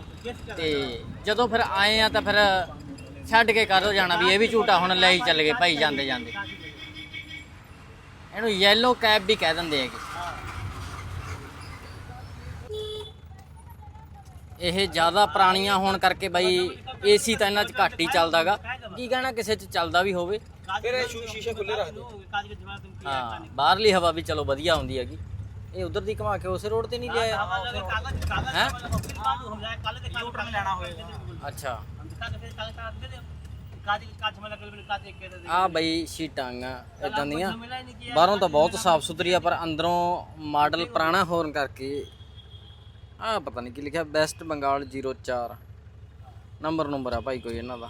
ਤੇ ਜਦੋਂ ਫਿਰ ਆਏ ਆ ਤਾਂ ਫਿਰ ਛੱਡ ਕੇ ਕਰੋ ਜਾਣਾ ਵੀ ਇਹ ਵੀ ਝੂਟਾ ਹੁਣ ਲੈ ਹੀ ਚੱਲ ਗਏ ਭਾਈ ਜਾਂਦੇ ਜਾਂਦੇ। ਇਹਨੂੰ ਯੈਲੋ ਕੈਬ ਵੀ ਕਹਿ ਦਿੰਦੇ ਹੈਗੇ। ਇਹ ਜ਼ਿਆਦਾ ਪੁਰਾਣੀਆਂ ਹੋਣ ਕਰਕੇ ਬਾਈ ਏਸੀ ਤਾਂ ਇਹਨਾਂ 'ਚ ਘੱਟ ਹੀ ਚੱਲਦਾਗਾ। ਕੀ ਕਹਿਣਾ ਕਿਸੇ 'ਚ ਚੱਲਦਾ ਵੀ ਹੋਵੇ। ਫਿਰ ਇਹ ਸ਼ੀਸ਼ੇ ਖੁੱਲੇ ਰੱਖ ਦਿਓ। ਹਾਂ ਬਾਹਰਲੀ ਹਵਾ ਵੀ ਚਲੋ ਵਧੀਆ ਆਉਂਦੀ ਹੈਗੀ। ਇਹ ਉਧਰ ਦੀ ਘੁਮਾ ਕੇ ਉਸੇ ਰੋਡ ਤੇ ਨਹੀਂ ਲਿਆਇਆ? ਹੈ? ਅੱਛਾ। ਆ ਬਈ ਸ਼ੀਟਾਂ ਇਦਾਂ ਦੀਆਂ। ਬਾਹਰੋਂ ਤਾਂ ਬਹੁਤ ਸਾਫ਼ ਸੁਥਰੀ ਆ ਪਰ ਅੰਦਰੋਂ ਮਾਡਲ ਪੁਰਾਣਾ ਹੋਣ ਕਰਕੇ ਆ ਪਤਾ ਨਹੀਂ ਕੀ ਲਿਖਿਆ ਬੈਸਟ ਬੰਗਾਲ 04 ਨੰਬਰ ਨੰਬਰ ਆ ਭਾਈ ਕੋਈ ਇਹਨਾਂ ਦਾ।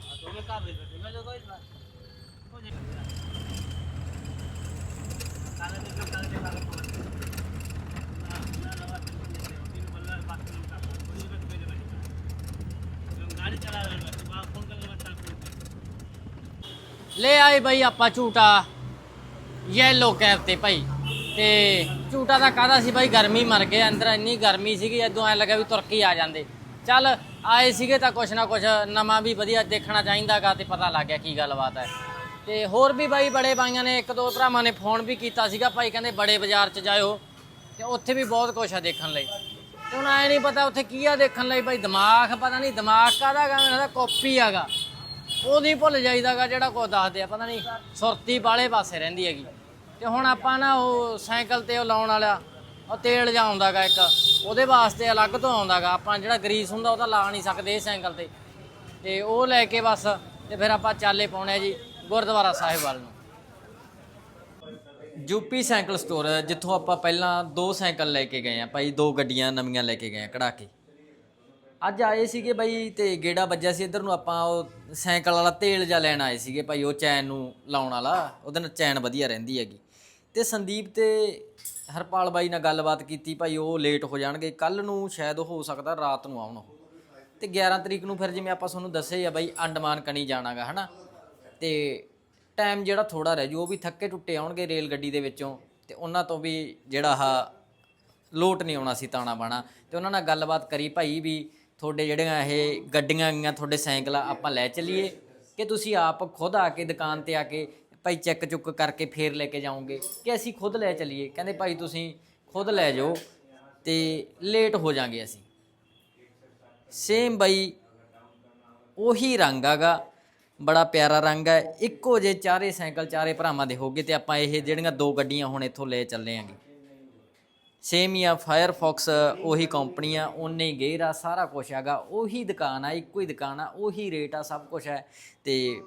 ਲੈ ਆਏ ਬਈ ਆਪਾਂ ਝੂਟਾ ਯੈਲੋ ਕੈਪ ਤੇ ਭਾਈ ਤੇ ਝੂਟਾ ਦਾ ਕਾਹਦਾ ਸੀ ਭਾਈ ਗਰਮੀ ਮਰ ਗਏ ਅੰਦਰ ਇੰਨੀ ਗਰਮੀ ਸੀਗੀ ਜਦੋਂ ਐ ਲੱਗਾ ਵੀ ਤੁਰਕੀ ਆ ਜਾਂਦੇ ਚੱਲ ਆਏ ਸੀਗੇ ਤਾਂ ਕੁਛ ਨਾ ਕੁਛ ਨਵਾਂ ਵੀ ਵਧੀਆ ਦੇਖਣਾ ਚਾਹੀਦਾਗਾ ਤੇ ਪਤਾ ਲੱਗ ਗਿਆ ਕੀ ਗੱਲਬਾਤ ਹੈ ਤੇ ਹੋਰ ਵੀ ਬਾਈ ਬੜੇ ਬਾਈਆਂ ਨੇ ਇੱਕ ਦੋ ਭਰਾਵਾਂ ਨੇ ਫੋਨ ਵੀ ਕੀਤਾ ਸੀਗਾ ਭਾਈ ਕਹਿੰਦੇ ਬੜੇ ਬਾਜ਼ਾਰ 'ਚ ਜਾਇਓ ਤੇ ਉੱਥੇ ਵੀ ਬਹੁਤ ਕੁਛ ਆ ਦੇਖਣ ਲਈ। ਤੇ ਹੁਣ ਐ ਨਹੀਂ ਪਤਾ ਉੱਥੇ ਕੀ ਆ ਦੇਖਣ ਲਈ ਭਾਈ ਦਿਮਾਗ, ਪਤਾ ਨਹੀਂ ਦਿਮਾਗ ਕਾਹਦਾ ਗਾ ਮੇਰਾ ਤਾਂ ਕਾਪੀ ਹੈਗਾ ਉਹਦੀ ਭੁੱਲ ਜਾਈਦਾਗਾ ਜਿਹੜਾ ਕੋ ਦੱਸਦੇ ਆ, ਪਤਾ ਨਹੀਂ ਸੁਰਤੀ ਵਾਲੇ ਪਾਸੇ ਰਹਿੰਦੀ ਹੈਗੀ। ਤੇ ਹੁਣ ਆਪਾਂ ਨਾ ਉਹ ਸਾਈਕਲ ਤੇ ਉਹ ਲਾਉਣ ਵਾਲਾ, ਉਹ ਤੇਲ ਜਾ ਆਉਂਦਾਗਾ ਇੱਕ, ਉਹਦੇ ਵਾਸਤੇ ਅਲੱਗ ਤੋਂ ਆਉਂਦਾਗਾ। ਆਪਾਂ ਜਿਹੜਾ ਗਰੀਸ ਹੁੰਦਾ ਉਹ ਤਾਂ ਲਾ ਨਹੀਂ ਸਕਦੇ ਸਾਈਕਲ ਤੇ। ਤੇ ਉਹ ਲੈ ਕੇ ਬਸ, ਤੇ ਫਿਰ ਆਪਾਂ ਚਾਲੇ ਪਾਉਣੇ ਆ ਜੀ ਗੁਰਦੁਆਰਾ ਸਾਹਿਬ ਵੱਲ ਨੂੰ। ਯੂਪੀ ਸਾਈਕਲ ਸਟੋਰ ਜਿੱਥੋਂ ਆਪਾਂ ਪਹਿਲਾਂ ਦੋ ਸਾਈਕਲ ਲੈ ਕੇ ਗਏ ਆ ਭਾਈ, ਦੋ ਗੱਡੀਆਂ ਨਵੀਆਂ ਲੈ ਕੇ ਗਏ ਆ ਕਢਾ ਕੇ। ਅੱਜ ਆਏ ਸੀਗੇ ਬਾਈ ਤੇ ਗੇੜਾ ਵੱਜਿਆ ਸੀ ਇੱਧਰ ਨੂੰ, ਆਪਾਂ ਉਹ ਸਾਈਕਲ ਵਾਲਾ ਤੇਲ ਜਾਂ ਲੈਣ ਆਏ ਸੀਗੇ ਭਾਈ, ਉਹ ਚੈਨ ਨੂੰ ਲਾਉਣ ਵਾਲਾ, ਉਹਦੇ ਨਾਲ ਚੈਨ ਵਧੀਆ ਰਹਿੰਦੀ ਹੈਗੀ। ਤੇ ਸੰਦੀਪ ਤੇ ਹਰਪਾਲ ਬਾਈ ਨਾਲ ਗੱਲਬਾਤ ਕੀਤੀ, ਭਾਈ ਉਹ ਲੇਟ ਹੋ ਜਾਣਗੇ ਕੱਲ ਨੂੰ ਸ਼ਾਇਦ ਹੋ ਸਕਦਾ, ਰਾਤ ਨੂੰ ਆਉਣ ਉਹ। ਤੇ 11 ਤਰੀਕ ਨੂੰ ਫਿਰ ਜਿਵੇਂ ਆਪਾਂ ਤੁਹਾਨੂੰ ਦੱਸਿਆ ਹੀ ਆ ਬਾਈ ਅੰਡਮਾਨ ਕਣੀ ਜਾਣਾਗਾ, ਹਨਾ? ਤੇ ਟਾਈਮ ਜਿਹੜਾ ਥੋੜਾ ਰਹਿ ਜੂ, ਉਹ ਵੀ ਥੱਕੇ ਟੁੱਟੇ ਆਉਣਗੇ ਰੇਲ ਗੱਡੀ ਦੇ ਵਿੱਚੋਂ, ਤੇ ਉਹਨਾਂ ਤੋਂ ਵੀ ਜਿਹੜਾ ਆਹ ਲੋਟ ਨਹੀਂ ਆਉਣਾ ਸੀ ਤਾਣਾ ਬਾਣਾ। ਤੇ ਉਹਨਾਂ ਨਾਲ ਗੱਲਬਾਤ ਕਰੀ ਭਾਈ ਵੀ ਤੁਹਾਡੇ ਜਿਹੜੀਆਂ ਇਹ ਗੱਡੀਆਂ ਗਈਆਂ ਤੁਹਾਡੇ ਸਾਈਕਲ, ਆਪਾਂ ਲੈ ਚੱਲੀਏ ਕਿ ਤੁਸੀਂ ਆਪ ਖੁਦ ਆ ਕੇ ਦੁਕਾਨ ਤੇ ਆ ਕੇ ਭਾਈ ਚੈੱਕ ਚੁੱਕ ਕਰਕੇ ਫੇਰ ਲੈ ਕੇ ਜਾਓਗੇ ਕਿ ਅਸੀਂ ਖੁਦ ਲੈ ਚੱਲੀਏ? ਕਹਿੰਦੇ ਭਾਈ ਤੁਸੀਂ ਖੁਦ ਲੈ ਜਾਓ ਤੇ ਲੇਟ ਹੋ ਜਾਾਂਗੇ ਅਸੀਂ। ਸੇਮ ਬਾਈ, ਉਹੀ ਰੰਗ ਆਗਾ। ਬੜਾ ਪਿਆਰਾ ਰੰਗ ਹੈ। ਇੱਕੋ ਜੇ ਚਾਰੇ ਸਾਈਕਲ, ਚਾਰੇ ਭਰਾਵਾਂ ਦੇ ਹੋਗੇ ਤੇ ਆਪਾਂ ਇਹ ਜਿਹੜੀਆਂ ਦੋ ਗੱਡੀਆਂ ਹੁਣ ਇੱਥੋਂ ਲੈ ਚੱਲੇ ਆਂਗੇ। ਸੇਮ ਹੀ ਆ ਫਾਇਰਫੌਕਸ ਉਹੀ ਕੰਪਨੀ ਆ ਉਹਨੇ ਹੀ ਗੇਅਰ ਆ, ਸਾਰਾ ਕੁਝ ਹੈਗਾ। ਉਹੀ ਦੁਕਾਨ ਆ, ਇੱਕੋ ਹੀ ਦੁਕਾਨ ਆ, ਉਹੀ ਰੇਟ ਆ, ਸਭ ਕੁਝ ਹੈ। ਤੇ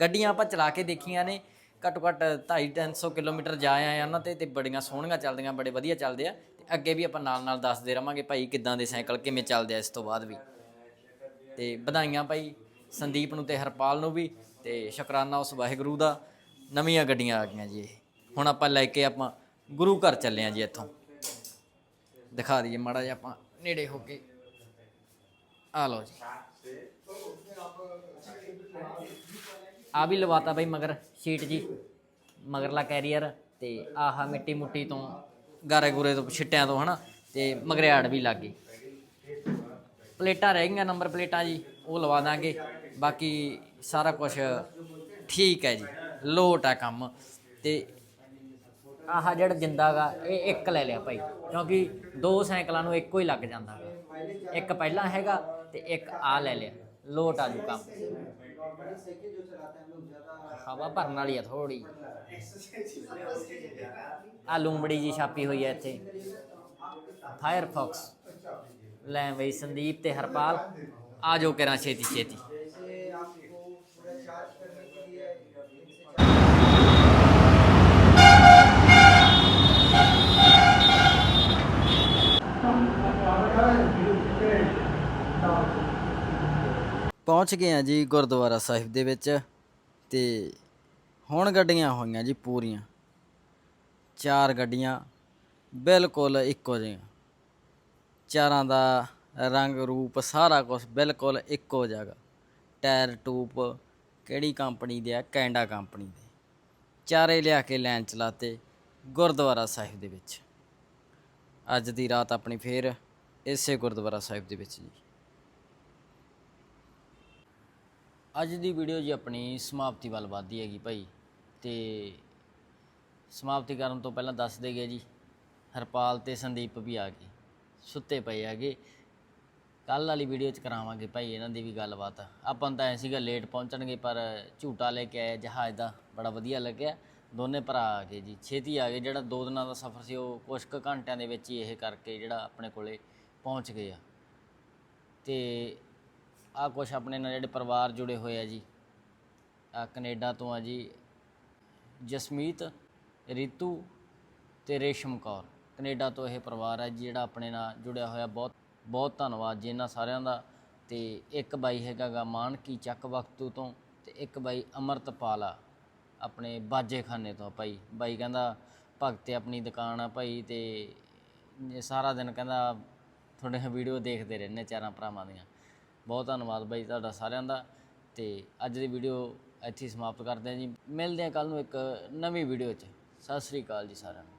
ਗੱਡੀਆਂ ਆਪਾਂ ਚਲਾ ਕੇ ਦੇਖੀਆਂ ਨੇ ਘੱਟੋ ਘੱਟ 2.5 300 ਕਿਲੋਮੀਟਰ ਜਾ ਆਏ ਆ ਉਹਨਾਂ ਤੇ ਤੇ ਬੜੀਆਂ ਸੋਹਣੀਆਂ ਚੱਲਦੀਆਂ, ਬੜੇ ਵਧੀਆ ਚੱਲਦੇ ਆ। ਤੇ ਅੱਗੇ ਵੀ ਆਪਾਂ ਨਾਲ ਨਾਲ ਦੱਸਦੇ ਰਵਾਂਗੇ ਭਾਈ ਕਿੱਦਾਂ ਦੇ ਸਾਈਕਲ ਕਿਵੇਂ ਚੱਲਦੇ ਆ ਇਸ ਤੋਂ ਬਾਅਦ ਵੀ। ਤੇ ਵਧਾਈਆਂ ਭਾਈ। ਸੰਦੀਪ ਨੂੰ ਤੇ ਹਰਪਾਲ ਨੂੰ ਵੀ ਤੇ ਸ਼ੁਕਰਾਨਾ ਉਸ ਵਾਹਿਗੁਰੂ ਦਾ। ਨਵੀਆਂ ਗੱਡੀਆਂ ਆ ਗਈਆਂ ਜੀ ਇਹ। ਹੁਣ ਆਪਾਂ ਲੈ ਕੇ ਆਪਾਂ ਗੁਰੂ ਘਰ ਚੱਲੇ ਆ ਜੀ ਇੱਥੋਂ। ਦਿਖਾ ਦਈਏ ਮਾੜਾ ਜਿਹਾ ਆਪਾਂ ਨੇੜੇ ਹੋ ਕੇ। ਆ ਲਓ ਜੀ। ਆ ਵੀ ਲਵਾਤਾ ਬਈ ਮਗਰ ਸ਼ੀਟ ਜੀ। ਮਗਰਲਾ ਕੈਰੀਅਰ ਤੇ ਆਹਾ ਮਿੱਟੀ ਮੁੱਟੀ ਤੋਂ ਗਾਰੇ ਗੁਰੇ ਤੋਂ ਛਿੱਟਿਆਂ ਤੋਂ ਹਨਾ। ਤੇ ਮਗਰਿਆੜ ਵੀ ਲੱਗ ਗਈ। ਪਲੇਟਾਂ ਰਹਿ ਗਈਆਂ, ਨੰਬਰ ਪਲੇਟਾਂ ਜੀ, ਉਹ ਲਵਾ ਦਾਂਗੇ। ਬਾਕੀ ਸਾਰਾ ਕੁਝ ਠੀਕ ਹੈ ਜੀ, ਲੋਟ ਹੈ ਕੰਮ। ਤੇ ਆਹ ਜਿਹੜਾ ਜਿੰਦਾ ਗਾ, ਇਹ ਇੱਕ ਲੈ ਲਿਆ ਭਾਈ, ਕਿਉਂਕਿ ਦੋ ਸਾਈਕਲਾਂ ਨੂੰ ਇੱਕੋ ਹੀ ਲੱਗ ਜਾਂਦਾ ਗਾ। ਇੱਕ ਪਹਿਲਾਂ ਹੈਗਾ ਤੇ ਇੱਕ ਆ ਲੈ ਲਿਆ, ਲੋਟ ਆ ਜੂ ਕੰਮ। ਹਵਾ ਭਰਨ ਵਾਲੀ ਆ ਥੋੜੀ ਆ ਲੂੰਬੜੀ ਜੀ ਛਾਪੀ ਹੋਈ ਹੈ ਇੱਥੇ। ਫਾਇਰਫੌਕਸ ਲੈ ਬਈ ਸੰਦੀਪ ਤੇ ਹਰਪਾਲ। ਆ ਜਾਓ ਕਰਾਂ ਛੇਤੀ ਛੇਤੀ। ਪਹੁੰਚ ਗਏ ਆ ਜੀ ਗੁਰਦੁਆਰਾ ਸਾਹਿਬ ਦੇ ਵਿੱਚ ਤੇ ਹੁਣ ਗੱਡੀਆਂ ਹੋਈਆਂ ਜੀ ਪੂਰੀਆਂ। ਚਾਰ ਗੱਡੀਆਂ ਬਿਲਕੁਲ ਇੱਕੋ ਜਿਹੀਆਂ। ਚਾਰਾਂ ਦਾ ਰੰਗ ਰੂਪ ਸਾਰਾ ਕੁਝ ਬਿਲਕੁਲ ਇੱਕੋ ਜਗ੍ਹਾ। ਟਾਇਰ ਟੂਪ ਕਿਹੜੀ ਕੰਪਨੀ ਦੇ ਆ? ਕੈਂਡਾ ਕੰਪਨੀ ਦੇ। ਚਾਰੇ ਲਿਆ ਕੇ ਲੈਣ ਚਲਾਤੇ ਗੁਰਦੁਆਰਾ ਸਾਹਿਬ ਦੇ ਵਿੱਚ। ਅੱਜ ਦੀ ਰਾਤ ਆਪਣੀ ਫੇਰ ਇਸੇ ਗੁਰਦੁਆਰਾ ਸਾਹਿਬ ਦੇ ਵਿੱਚ ਜੀ। ਅੱਜ ਦੀ ਵੀਡੀਓ ਜੀ ਆਪਣੀ ਸਮਾਪਤੀ ਵੱਲ ਵੱਧਦੀ ਹੈਗੀ ਭਾਈ। ਤੇ ਸਮਾਪਤੀ ਕਰਨ ਤੋਂ ਪਹਿਲਾਂ ਦੱਸ ਦੇ ਗਏ ਜੀ, ਹਰਪਾਲ ਤੇ ਸੰਦੀਪ ਵੀ ਆ ਗਏ। ਸੁੱਤੇ ਪਏ ਹੈਗੇ। ਕੱਲ ਵਾਲੀ ਵੀਡੀਓ ਚ ਕਰਾਵਾਂਗੇ ਭਾਈ ਇਹਨਾਂ ਦੀ ਵੀ ਗੱਲਬਾਤ। ਆਪਾਂ ਨੂੰ ਤਾਂ ਐ ਸੀਗਾ ਲੇਟ ਪਹੁੰਚਣਗੇ, ਪਰ ਝੂਟਾ ਲੈ ਕੇ ਆਏ ਜਹਾਜ਼ ਦਾ। ਬੜਾ ਵਧੀਆ ਲੱਗਿਆ। ਦੋਨੇ ਭਰਾ ਆ ਗਏ ਜੀ। ਛੇਤੀ ਆ ਗਏ। ਜਿਹੜਾ ਦੋ ਦਿਨਾਂ ਦਾ ਸਫ਼ਰ ਸੀ, ਉਹ ਕੁਝ ਕੁ ਘੰਟਿਆਂ ਦੇ ਵਿੱਚ ਹੀ ਇਹ ਕਰਕੇ ਜਿਹੜਾ ਆਪਣੇ ਕੋਲੇ ਪਹੁੰਚ ਗਏ ਆ। ਤੇ ਆ ਕੁਛ ਆਪਣੇ ਨਾਲ ਜਿਹੜੇ ਪਰਿਵਾਰ ਜੁੜੇ ਹੋਏ ਆ ਜੀ। ਆ ਕੈਨੇਡਾ ਤੋਂ ਆ ਜੀ ਜਸਮੀਤ, ਰੀਤੂ ਤੇ ਰੇਸ਼ਮ ਕੌਰ। ਕੈਨੇਡਾ ਤੋਂ ਇਹ ਪਰਿਵਾਰ ਹੈ ਜੀ ਜਿਹੜਾ ਆਪਣੇ ਨਾਲ ਜੁੜਿਆ ਹੋਇਆ। ਬਹੁਤ ਬਹੁਤ ਧੰਨਵਾਦ ਜੀ ਇਹਨਾਂ ਸਾਰਿਆਂ ਦਾ। ਤੇ ਇੱਕ ਬਾਈ ਹੈਗਾ ਗਾ ਮਾਨਕੀ ਚੱਕ ਵਕਤੂ ਤੋਂ ਤੇ ਇੱਕ ਬਾਈ ਅਮਰਤਪਾਲ ਆ ਆਪਣੇ ਬਾਜੇਖਾਨੇ ਤੋਂ ਭਾਈ। ਬਾਈ ਕਹਿੰਦਾ, ਭਗਤ ਆਪਣੀ ਦੁਕਾਨ ਆ ਭਾਈ ਤੇ ਸਾਰਾ ਦਿਨ ਕਹਿੰਦਾ ਤੁਹਾਡੇ ਵੀਡੀਓ ਦੇਖਦੇ ਰਹਿੰਦੇ ਚਾਰਾਂ ਭਰਾਵਾਂ ਦੀਆਂ। ਬਹੁਤ ਧੰਨਵਾਦ ਬਾਈ ਤੁਹਾਡਾ ਸਾਰਿਆਂ ਦਾ। ਤੇ ਅੱਜ ਦੀ ਵੀਡੀਓ ਇੱਥੇ ਸਮਾਪਤ ਕਰਦੇ ਹਾਂ ਜੀ। ਮਿਲਦੇ ਹਾਂ ਕੱਲ ਨੂੰ ਇੱਕ ਨਵੀਂ ਵੀਡੀਓ 'ਚ। ਸਤਿ ਸ੍ਰੀ ਅਕਾਲ ਜੀ ਸਾਰਿਆਂ ਨੂੰ।